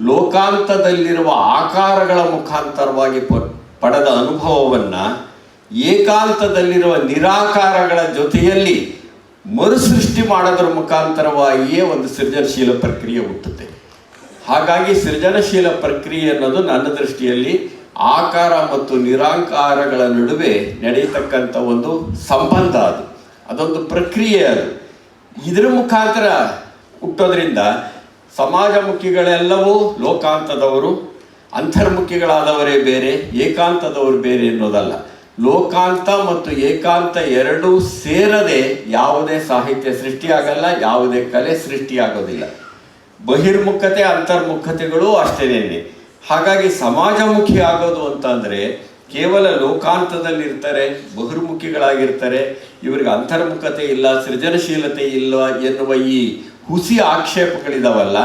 ಲೋಕಾಂತದಲ್ಲಿರುವ ಆಕಾರಗಳ ಮುಖಾಂತರವಾಗಿ ಪಡೆದ ಅನುಭವವನ್ನು ಏಕಾಂತದಲ್ಲಿರುವ ನಿರಾಕಾರಗಳ ಜೊತೆಯಲ್ಲಿ ಮರುಸೃಷ್ಟಿ ಮಾಡೋದ್ರ ಮುಖಾಂತರವಾಗಿಯೇ ಒಂದು ಸೃಜನಶೀಲ ಪ್ರಕ್ರಿಯೆ ಹುಟ್ಟುತ್ತೆ. ಹಾಗಾಗಿ ಸೃಜನಶೀಲ ಪ್ರಕ್ರಿಯೆ ಅನ್ನೋದು ನನ್ನ ದೃಷ್ಟಿಯಲ್ಲಿ ಆಕಾರ ಮತ್ತು ನಿರಾಕಾರಗಳ ನಡುವೆ ನಡೆಯತಕ್ಕಂಥ ಒಂದು ಸಂಬಂಧ ಅದು. ಅದೊಂದು ಪ್ರಕ್ರಿಯೆ ಅದು. ಇದರ ಮುಖಾಂತರ ಹುಟ್ಟೋದ್ರಿಂದ ಸಮಾಜಮುಖಿಗಳೆಲ್ಲವೂ ಲೋಕಾಂತದವರು, ಅಂತರ್ಮುಖಿಗಳಾದವರೇ ಬೇರೆ, ಏಕಾಂತದವರು ಬೇರೆ ಎನ್ನುವುದಲ್ಲ ಲೋಕಾಂತ ಮತ್ತು ಏಕಾಂತ ಎರಡೂ ಸೇರದೆ ಯಾವುದೇ ಸಾಹಿತ್ಯ ಸೃಷ್ಟಿಯಾಗಲ್ಲ, ಯಾವುದೇ ಕಲೆ ಸೃಷ್ಟಿಯಾಗೋದಿಲ್ಲ. ಬಹಿರ್ಮುಖತೆ, ಅಂತರ್ಮುಖತೆಗಳು ಅಷ್ಟೇನೇನೆ ಹಾಗಾಗಿ ಸಮಾಜಮುಖಿ ಆಗೋದು ಅಂತಂದರೆ ಕೇವಲ ಲೋಕಾಂತದಲ್ಲಿರ್ತಾರೆ, ಬಹಿರ್ಮುಖಿಗಳಾಗಿರ್ತಾರೆ, ಇವರಿಗೆ ಅಂತರ್ಮುಖತೆ ಇಲ್ಲ, ಸೃಜನಶೀಲತೆ ಇಲ್ಲ ಎನ್ನುವ ಈ ಹುಸಿ ಆಕ್ಷೇಪಗಳಿದಾವಲ್ಲ,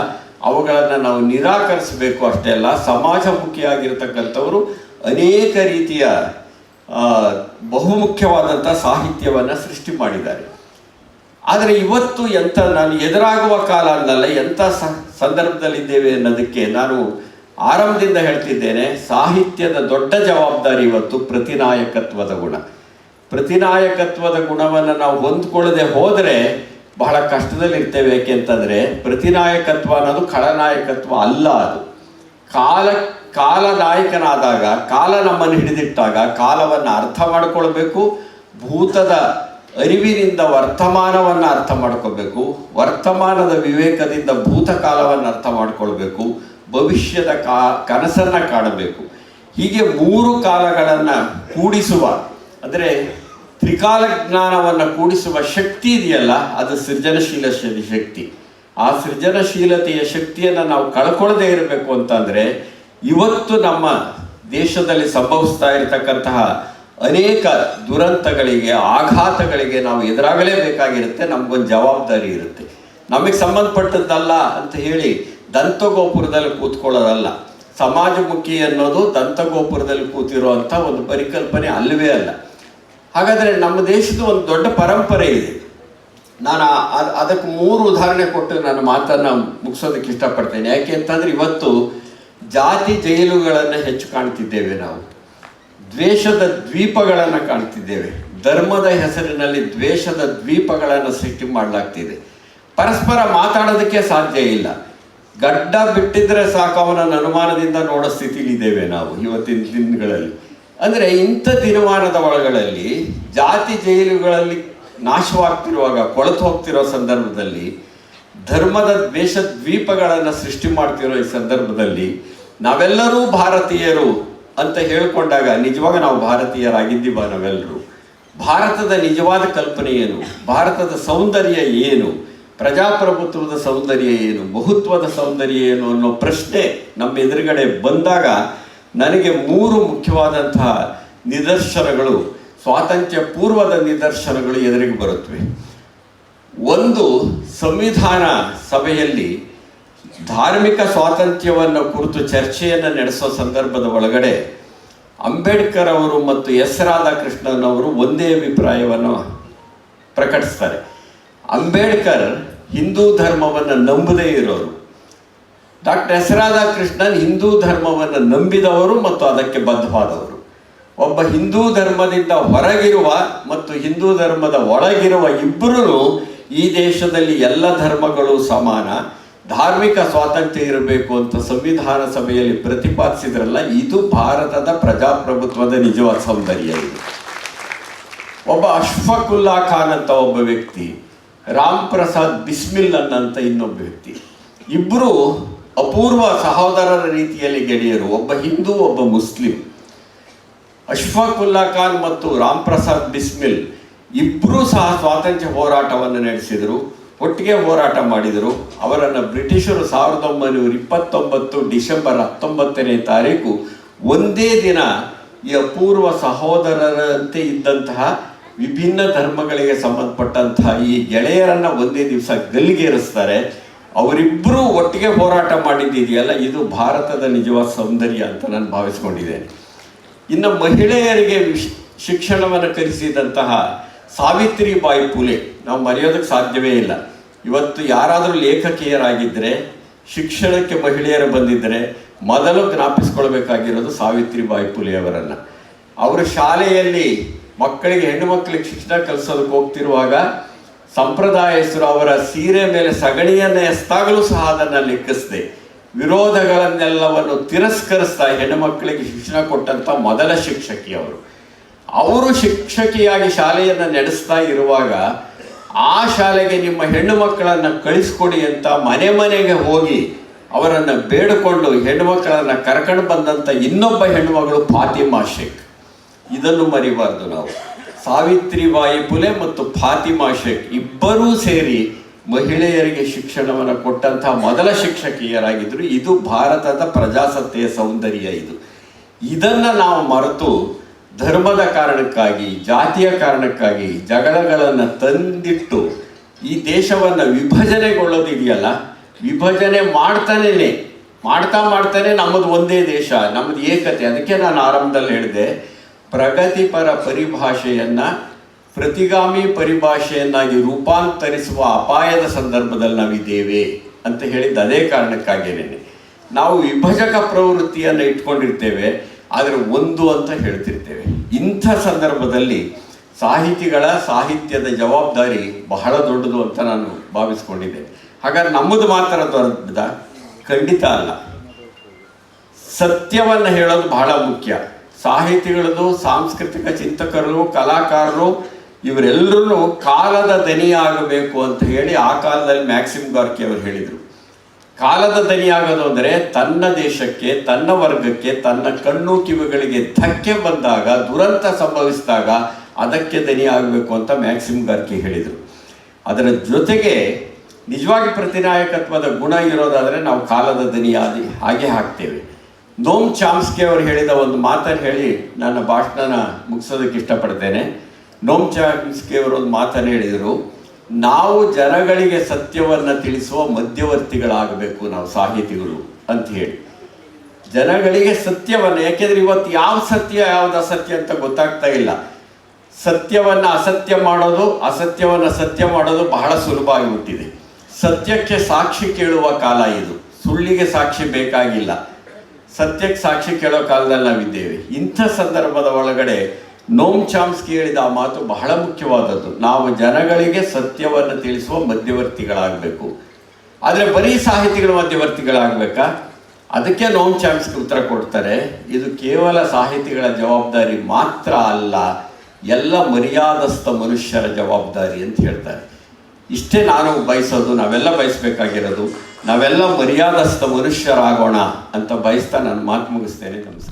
ಅವುಗಳನ್ನು ನಾವು ನಿರಾಕರಿಸಬೇಕು ಅಷ್ಟೇ ಅಲ್ಲ ಸಮಾಜಮುಖಿಯಾಗಿರ್ತಕ್ಕಂಥವರು ಅನೇಕ ರೀತಿಯ ಬಹುಮುಖ್ಯವಾದಂಥ ಸಾಹಿತ್ಯವನ್ನು ಸೃಷ್ಟಿ ಮಾಡಿದ್ದಾರೆ. ಆದರೆ ಇವತ್ತು ಎಂಥ ನಾನು ಎದುರಾಗುವ ಕಾಲ ಅನ್ನಲ್ಲ ಎಂಥ ಸಂದರ್ಭದಲ್ಲಿದ್ದೇವೆ ಅನ್ನೋದಕ್ಕೆ ನಾನು ಆರಂಭದಿಂದ ಹೇಳ್ತಿದ್ದೇನೆ, ಸಾಹಿತ್ಯದ ದೊಡ್ಡ ಜವಾಬ್ದಾರಿ ಇವತ್ತು ಪ್ರತಿನಾಯಕತ್ವದ ಗುಣ. ಪ್ರತಿನಾಯಕತ್ವದ ಗುಣವನ್ನು ನಾವು ಹೊಂದ್ಕೊಳ್ಳದೆ ಹೋದರೆ ಬಹಳ ಕಷ್ಟದಲ್ಲಿರ್ತೇವೆ, ಯಾಕೆಂತಂದರೆ ಪ್ರತಿನಾಯಕತ್ವ ಅನ್ನೋದು ಖಳನಾಯಕತ್ವ ಅಲ್ಲ ಅದು. ಕಾಲ ಕಾಲ ನಾಯಕನಾದಾಗ ಕಾಲ ನಮ್ಮನ್ನು ಹಿಡಿದಿಟ್ಟಾಗ ಕಾಲವನ್ನು ಅರ್ಥ ಮಾಡಿಕೊಳ್ಬೇಕು, ಭೂತದ ಅರಿವಿನಿಂದ ವರ್ತಮಾನವನ್ನು ಅರ್ಥ ಮಾಡ್ಕೋಬೇಕು, ವರ್ತಮಾನದ ವಿವೇಕದಿಂದ ಭೂತಕಾಲವನ್ನು ಅರ್ಥ ಮಾಡ್ಕೊಳ್ಬೇಕು, ಭವಿಷ್ಯದ ಕಾ, ಕನಸನ್ನು ಕಾಣಬೇಕು. ಹೀಗೆ ಮೂರು ಕಾಲಗಳನ್ನು ಕೂಡಿಸುವ, ಅಂದರೆ ತ್ರಿಕಾಲ ಜ್ಞಾನವನ್ನು ಕೂಡಿಸುವ ಶಕ್ತಿ ಇದೆಯಲ್ಲ, ಅದು ಸೃಜನಶೀಲ ಶಕ್ತಿ. ಆ ಸೃಜನಶೀಲತೆಯ ಶಕ್ತಿಯನ್ನು ನಾವು ಕಳ್ಕೊಳ್ಳದೆ ಇರಬೇಕು ಅಂತಂದರೆ, ಇವತ್ತು ನಮ್ಮ ದೇಶದಲ್ಲಿ ಸಂಭವಿಸ್ತಾ ಇರತಕ್ಕಂತಹ ಅನೇಕ ದುರಂತಗಳಿಗೆ, ಆಘಾತಗಳಿಗೆ ನಾವು ಎದುರಾಗಲೇಬೇಕಾಗಿರುತ್ತೆ. ನಮಗೊಂದು ಜವಾಬ್ದಾರಿ ಇರುತ್ತೆ. ನಮಗೆ ಸಂಬಂಧಪಟ್ಟದ್ದಲ್ಲ ಅಂತ ಹೇಳಿ ದಂತಗೋಪುರದಲ್ಲಿ ಕೂತ್ಕೊಳ್ಳೋದಲ್ಲ. ಸಮಾಜಮುಖಿ ಅನ್ನೋದು ದಂತಗೋಪುರದಲ್ಲಿ ಕೂತಿರುವಂಥ ಒಂದು ಪರಿಕಲ್ಪನೆ ಅಲ್ಲವೇ ಅಲ್ಲ. ಹಾಗಾದರೆ ನಮ್ಮ ದೇಶದ ಒಂದು ದೊಡ್ಡ ಪರಂಪರೆ ಇದೆ. ನಾನು ಅದಕ್ಕೆ ಮೂರು ಉದಾಹರಣೆ ಕೊಟ್ಟು ನನ್ನ ಮಾತನ್ನು ಮುಗಿಸೋದಕ್ಕೆ ಇಷ್ಟಪಡ್ತೇನೆ. ಯಾಕೆ ಅಂತಂದ್ರೆ ಇವತ್ತು ಜಾತಿ ಜೈಲುಗಳನ್ನು ಹೆಚ್ಚು ಕಾಣ್ತಿದ್ದೇವೆ ನಾವು. ದ್ವೇಷದ ದ್ವೀಪಗಳನ್ನು ಕಾಣ್ತಿದ್ದೇವೆ. ಧರ್ಮದ ಹೆಸರಿನಲ್ಲಿ ದ್ವೇಷದ ದ್ವೀಪಗಳನ್ನು ಸೃಷ್ಟಿ ಮಾಡಲಾಗ್ತಿದೆ. ಪರಸ್ಪರ ಮಾತಾಡೋದಕ್ಕೆ ಸಾಧ್ಯ ಇಲ್ಲ. ಗಡ್ಡ ಬಿಟ್ಟಿದ್ರೆ ಸಾಕು, ಅವನನ್ನು ಅನುಮಾನದಿಂದ ನೋಡೋ ಸ್ಥಿತಿಲಿದ್ದೇವೆ ನಾವು ಇವತ್ತಿನ ದಿನಗಳಲ್ಲಿ. ಅಂದರೆ ಇಂಥ ದಿನಮಾನದ ಒಳಗಳಲ್ಲಿ ಜಾತಿ ಜೈಲುಗಳಲ್ಲಿ ನಾಶವಾಗ್ತಿರುವಾಗ, ಕೊಳೆತು ಹೋಗ್ತಿರೋ ಸಂದರ್ಭದಲ್ಲಿ, ಧರ್ಮದ ದ್ವೇಷ ದ್ವೀಪಗಳನ್ನು ಸೃಷ್ಟಿ ಮಾಡ್ತಿರೋ ಈ ಸಂದರ್ಭದಲ್ಲಿ ನಾವೆಲ್ಲರೂ ಭಾರತೀಯರು ಅಂತ ಹೇಳಿಕೊಂಡಾಗ ನಿಜವಾಗ ನಾವು ಭಾರತೀಯರಾಗಿದ್ದೀವ ನಾವೆಲ್ಲರೂ ಭಾರತದ ನಿಜವಾದ ಕಲ್ಪನೆ ಏನು? ಭಾರತದ ಸೌಂದರ್ಯ ಏನು? ಪ್ರಜಾಪ್ರಭುತ್ವದ ಸೌಂದರ್ಯ ಏನು? ಬಹುತ್ವದ ಸೌಂದರ್ಯ ಏನು ಅನ್ನೋ ಪ್ರಶ್ನೆ ನಮ್ಮ ಎದುರುಗಡೆ ಬಂದಾಗ ನನಗೆ ಮೂರು ಮುಖ್ಯವಾದಂತಹ ನಿದರ್ಶನಗಳು ಸ್ವಾತಂತ್ರ್ಯ ಪೂರ್ವದ ನಿದರ್ಶನಗಳು ಎದುರಿಗೆ ಬರುತ್ತವೆ. ಒಂದು ಸಂವಿಧಾನ ಸಭೆಯಲ್ಲಿ ಧಾರ್ಮಿಕ ಸ್ವಾತಂತ್ರ್ಯವನ್ನು ಕುರಿತು ಚರ್ಚೆಯನ್ನು ನಡೆಸೋ ಸಂದರ್ಭದ ಒಳಗಡೆ ಅಂಬೇಡ್ಕರ್ ಅವರು ಮತ್ತು ಎಸ್ ರಾಧಾಕೃಷ್ಣನ್ ಅವರು ಒಂದೇ ಅಭಿಪ್ರಾಯವನ್ನು ಪ್ರಕಟಿಸ್ತಾರೆ. ಅಂಬೇಡ್ಕರ್ ಹಿಂದೂ ಧರ್ಮವನ್ನು ನಂಬದೇ ಇರೋರು. ಡಾಕ್ಟರ್ ಎಸ್ ರಾಧಾಕೃಷ್ಣನ್ ಹಿಂದೂ ಧರ್ಮವನ್ನು ನಂಬಿದವರು ಮತ್ತು ಅದಕ್ಕೆ ಬದ್ಧವಾದವರು. ಒಬ್ಬ ಹಿಂದೂ ಧರ್ಮದಿಂದ ಹೊರಗಿರುವ ಮತ್ತು ಹಿಂದೂ ಧರ್ಮದ ಒಳಗಿರುವ ಇಬ್ಬರೂ ಈ ದೇಶದಲ್ಲಿ ಎಲ್ಲ ಧರ್ಮಗಳು ಸಮಾನ. ಧಾರ್ಮಿಕ ಸ್ವಾತಂತ್ರ್ಯ ಇರಬೇಕು ಅಂತ ಸಂವಿಧಾನ ಸಭೆಯಲ್ಲಿ ಪ್ರತಿಪಾದಿಸಿದ್ರಲ್ಲ, ಇದು ಭಾರತದ ಪ್ರಜಾಪ್ರಭುತ್ವದ ನಿಜವಾದ ಸೌಂದರ್ಯ ಇದು. ಒಬ್ಬ ಅಶ್ಫಕುಲ್ಲಾ ಖಾನ್ ಅಂತ ಒಬ್ಬ ವ್ಯಕ್ತಿ, ರಾಮ್ ಪ್ರಸಾದ್ ಬಿಸ್ಮಿಲ್ ಅನ್ನಂತ ಇನ್ನೊಬ್ಬ ವ್ಯಕ್ತಿ. ಇಬ್ಬರು ಅಪೂರ್ವ ಸಹೋದರರ ರೀತಿಯಲ್ಲಿ ಗೆಳೆಯರು, ಒಬ್ಬ ಹಿಂದೂ, ಒಬ್ಬ ಮುಸ್ಲಿಂ. ಅಶ್ಫಾಕುಲ್ಲಾ ಖಾನ್ ಮತ್ತು ರಾಮ್ ಪ್ರಸಾದ್ ಬಿಸ್ಮಿಲ್ ಇಬ್ಬರೂ ಸಹ ಸ್ವಾತಂತ್ರ್ಯ ಹೋರಾಟವನ್ನು ನಡೆಸಿದರು. ಒಟ್ಟಿಗೆ ಹೋರಾಟ ಮಾಡಿದರು. ಅವರನ್ನು ಬ್ರಿಟಿಷರು ಸಾವಿರದ ಒಂಬೈನೂರ ಇಪ್ಪತ್ತೊಂಬತ್ತು ಡಿಸೆಂಬರ್ ಹತ್ತೊಂಬತ್ತನೇ ತಾರೀಕು ಒಂದೇ ದಿನ ಈ ಅಪೂರ್ವ ಸಹೋದರರಂತೆ ಇದ್ದಂತಹ ವಿಭಿನ್ನ ಧರ್ಮಗಳಿಗೆ ಸಂಬಂಧಪಟ್ಟಂತಹ ಈ ಗೆಳೆಯರನ್ನು ಒಂದೇ ದಿವಸ ಗಲ್ಲಿಗೇರಿಸ್ತಾರೆ ಅವರಿಬ್ಬರೂ ಒಟ್ಟಿಗೆ ಹೋರಾಟ ಮಾಡಿದ್ದಿದೆಯಲ್ಲ ಇದು ಭಾರತದ ನಿಜವಾದ ಸೌಂದರ್ಯ ಅಂತ ನಾನು ಭಾವಿಸ್ಕೊಂಡಿದ್ದೇನೆ. ಇನ್ನು ಮಹಿಳೆಯರಿಗೆ ಶಿಕ್ಷಣವನ್ನು ಕಲಿಸಿದಂತಹ ಸಾವಿತ್ರಿಬಾಯಿ ಪುಲೆ, ನಾವು ಮರೆಯೋದಕ್ಕೆ ಸಾಧ್ಯವೇ ಇಲ್ಲ. ಇವತ್ತು ಯಾರಾದರೂ ಲೇಖಕಿಯರಾಗಿದ್ದರೆ ಶಿಕ್ಷಣಕ್ಕೆ ಮಹಿಳೆಯರು ಬಂದಿದ್ದರೆ ಮೊದಲು ಜ್ಞಾಪಿಸ್ಕೊಳ್ಬೇಕಾಗಿರೋದು ಸಾವಿತ್ರಿಬಾಯಿ ಪುಲೆ ಅವರನ್ನು. ಅವರು ಶಾಲೆಯಲ್ಲಿ ಮಕ್ಕಳಿಗೆ, ಹೆಣ್ಣು ಮಕ್ಕಳಿಗೆ ಶಿಕ್ಷಣ ಕಲಿಸೋದಕ್ಕೆ ಹೋಗ್ತಿರುವಾಗ ಸಂಪ್ರದಾಯಸ್ಥರು ಅವರ ಸೀರೆ ಮೇಲೆ ಸಗಣಿಯನ್ನು ಎಸ್ತಾಗಲೂ ಸಹ ಅದನ್ನು ಲೆಕ್ಕಿಸದೆ. ವಿರೋಧಗಳನ್ನೆಲ್ಲವನ್ನು ತಿರಸ್ಕರಿಸ್ತಾ ಹೆಣ್ಣು ಮಕ್ಕಳಿಗೆ ಶಿಕ್ಷಣ ಕೊಟ್ಟಂತ ಮೊದಲ ಶಿಕ್ಷಕಿ ಅವರು. ಅವರು ಶಿಕ್ಷಕಿಯಾಗಿ ಶಾಲೆಯನ್ನು ನಡೆಸ್ತಾ ಇರುವಾಗ ಆ ಶಾಲೆಗೆ ನಿಮ್ಮ ಹೆಣ್ಣು ಮಕ್ಕಳನ್ನು ಕಳಿಸ್ಕೊಡಿ ಅಂತ ಮನೆ ಮನೆಗೆ ಹೋಗಿ ಅವರನ್ನು ಬೇಡಿಕೊಂಡು ಹೆಣ್ಣು ಮಕ್ಕಳನ್ನು ಕರ್ಕೊಂಡು ಬಂದಂಥ ಇನ್ನೊಬ್ಬ ಹೆಣ್ಣು ಮಗಳು ಫಾತಿಮಾ ಶೇಖ್. ಇದನ್ನು ಮರಿಬಾರ್ದು ನಾವು. ಸಾವಿತ್ರಿಬಾಯಿ ಪುಲೆ ಮತ್ತು ಫಾತಿಮಾ ಶೇಖ್ ಇಬ್ಬರೂ ಸೇರಿ ಮಹಿಳೆಯರಿಗೆ ಶಿಕ್ಷಣವನ್ನು ಕೊಟ್ಟಂತಹ ಮೊದಲ ಶಿಕ್ಷಕಿಯರಾಗಿದ್ದರು ಇದು ಭಾರತದ ಪ್ರಜಾಸತ್ತೆಯ ಸೌಂದರ್ಯ ಇದು. ಇದನ್ನು ನಾವು ಮರೆತು ಧರ್ಮದ ಕಾರಣಕ್ಕಾಗಿ, ಜಾತಿಯ ಕಾರಣಕ್ಕಾಗಿ ಜಗಳಗಳನ್ನು ತಂದಿಟ್ಟು ಈ ದೇಶವನ್ನು ವಿಭಜನೆಗೊಳ್ಳೋದಿದೆಯಲ್ಲ? ವಿಭಜನೆ ಮಾಡ್ತಾನೇ ಮಾಡ್ತಾ ಮಾಡ್ತಾನೆ ನಮ್ಮದು ಒಂದೇ ದೇಶ, ನಮ್ಮದು ಏಕತೆ. ಅದಕ್ಕೆ ನಾನು ಆರಂಭದಲ್ಲಿ ಹೇಳಿದೆ, ಪ್ರಗತಿಪರ ಪರಿಭಾಷೆಯನ್ನು, ಪ್ರತಿಗಾಮಿ ಪರಿಭಾಷೆಯನ್ನಾಗಿ ರೂಪಾಂತರಿಸುವ ಅಪಾಯದ ಸಂದರ್ಭದಲ್ಲಿ ನಾವಿದ್ದೇವೆ ಅಂತ ಹೇಳಿದ್ದು ಅದೇ ಕಾರಣಕ್ಕಾಗಿ ನಾವು ವಿಭಜಕ ಪ್ರವೃತ್ತಿಯನ್ನು ಇಟ್ಕೊಂಡಿರ್ತೇವೆ. ಆದರೆ ಒಂದು ಅಂತ ಹೇಳ್ತಿರ್ತೇವೆ. ಇಂಥ ಸಂದರ್ಭದಲ್ಲಿ ಸಾಹಿತಿಗಳ ಸಾಹಿತ್ಯದ ಜವಾಬ್ದಾರಿ ಬಹಳ ದೊಡ್ಡದು ಅಂತ ನಾನು ಭಾವಿಸ್ಕೊಂಡಿದ್ದೆ ಹಾಗಾದ್ರೆ ನಮ್ಮದು ಮಾತ್ರ ದೊಡ್ಡದ? ಖಂಡಿತ ಅಲ್ಲ. ಸತ್ಯವನ್ನು ಹೇಳೋದು ಬಹಳ ಮುಖ್ಯ. ಸಾಹಿತಿಗಳದು ಸಾಂಸ್ಕೃತಿಕ ಚಿಂತಕರು, ಕಲಾಕಾರರು ಇವರೆಲ್ಲರೂ ಕಾಲದ ದನಿಯಾಗಬೇಕು ಅಂತ ಹೇಳಿ ಆ ಕಾಲದಲ್ಲಿ ಮ್ಯಾಕ್ಸಿಮ್ ಗಾರ್ಕಿ ಅವರು ಹೇಳಿದರು. ಕಾಲದ ದನಿಯಾಗೋದು ಅಂದರೆ ತನ್ನ ದೇಶಕ್ಕೆ, ತನ್ನ ವರ್ಗಕ್ಕೆ, ತನ್ನ ಕಣ್ಣು ಕಿವಿಗಳಿಗೆ ಧಕ್ಕೆ ಬಂದಾಗ, ದುರಂತ ಸಂಭವಿಸಿದಾಗ ಅದಕ್ಕೆ ದನಿ ಆಗಬೇಕು ಅಂತ ಮ್ಯಾಕ್ಸಿಮ್ ಗಾರ್ಕಿ ಹೇಳಿದರು. ಅದರ ಜೊತೆಗೆ ನಿಜವಾಗಿ ಪ್ರತಿನಾಯಕತ್ವದ ಗುಣ ಇರೋದಾದರೆ ನಾವು ಕಾಲದ ದನಿಯಾದಿ ಹಾಗೆ ಹಾಕ್ತೇವೆ. ನೋಮ್ ಚಾಮ್ಸ್ಕಿ ಅವರು ಹೇಳಿದ ಒಂದು ಮಾತನ್ನು ಹೇಳಿ ನನ್ನ ಭಾಷಣನ ಮುಗಿಸೋದಕ್ಕೆ ಇಷ್ಟಪಡ್ತೇನೆ. ನೋಮ್ ಚಾಮ್ಸ್ಕಿ ಅವರು ಒಂದು ಮಾತನ್ನು ಹೇಳಿದರು. ನಾವು ಜನಗಳಿಗೆ ಸತ್ಯವನ್ನು ತಿಳಿಸುವ ಮಧ್ಯವರ್ತಿಗಳಾಗಬೇಕು ನಾವು ಸಾಹಿತಿಗಳು ಅಂತ ಹೇಳಿ. ಜನಗಳಿಗೆ ಸತ್ಯವನ್ನು, ಯಾಕೆಂದ್ರೆ ಇವತ್ತು ಯಾವ ಸತ್ಯ, ಯಾವ್ದು ಅಸತ್ಯ ಅಂತ ಗೊತ್ತಾಗ್ತಾ ಇಲ್ಲ. ಸತ್ಯವನ್ನ ಅಸತ್ಯ ಮಾಡೋದು, ಅಸತ್ಯವನ್ನು ಸತ್ಯ ಮಾಡೋದು ಬಹಳ ಸುಲಭ ಆಗಿಬಿಟ್ಟಿದೆ. ಸತ್ಯಕ್ಕೆ ಸಾಕ್ಷಿ ಕೇಳುವ ಕಾಲ ಇದು. ಸುಳ್ಳಿಗೆ ಸಾಕ್ಷಿ ಬೇಕಾಗಿಲ್ಲ. ಸತ್ಯಕ್ಕೆ ಸಾಕ್ಷಿ ಕೇಳೋ ಕಾಲದಲ್ಲಿ ನಾವಿದ್ದೇವೆ. ಇಂಥ ಸಂದರ್ಭದ ಒಳಗಡೆ ನೋಮ್ ಚಾಮ್ಸ್ಕಿ ಹೇಳಿದ ಆ ಮಾತು ಬಹಳ ಮುಖ್ಯವಾದದ್ದು. ನಾವು ಜನಗಳಿಗೆ ಸತ್ಯವನ್ನು ತಿಳಿಸುವ ಮಧ್ಯವರ್ತಿಗಳಾಗಬೇಕು. ಆದರೆ ಬರೀ ಸಾಹಿತಿಗಳ ಮಧ್ಯವರ್ತಿಗಳಾಗಬೇಕಾ? ಅದಕ್ಕೆ ನೋಮ್ ಚಾಮ್ಸ್ಕಿ ಉತ್ತರ ಕೊಡ್ತಾರೆ, ಇದು ಕೇವಲ ಸಾಹಿತಿಗಳ ಜವಾಬ್ದಾರಿ ಮಾತ್ರ ಅಲ್ಲ, ಎಲ್ಲ ಮರ್ಯಾದಸ್ಥ ಮನುಷ್ಯರ ಜವಾಬ್ದಾರಿ ಅಂತ ಹೇಳ್ತಾರೆ. ಇಷ್ಟೇ ನಾನು ಬಯಸೋದು, ನಾವೆಲ್ಲ ಬಯಸಬೇಕಾಗಿರೋದು, ನಾವೆಲ್ಲ ಮರ್ಯಾದಸ್ಥ ಮನುಷ್ಯರಾಗೋಣ ಅಂತ ಬಯಸ್ತಾ ನಾನು ಮಾತು ಮುಗಿಸ್ತೇನೆ, ನಮಸ್ಕಾರ.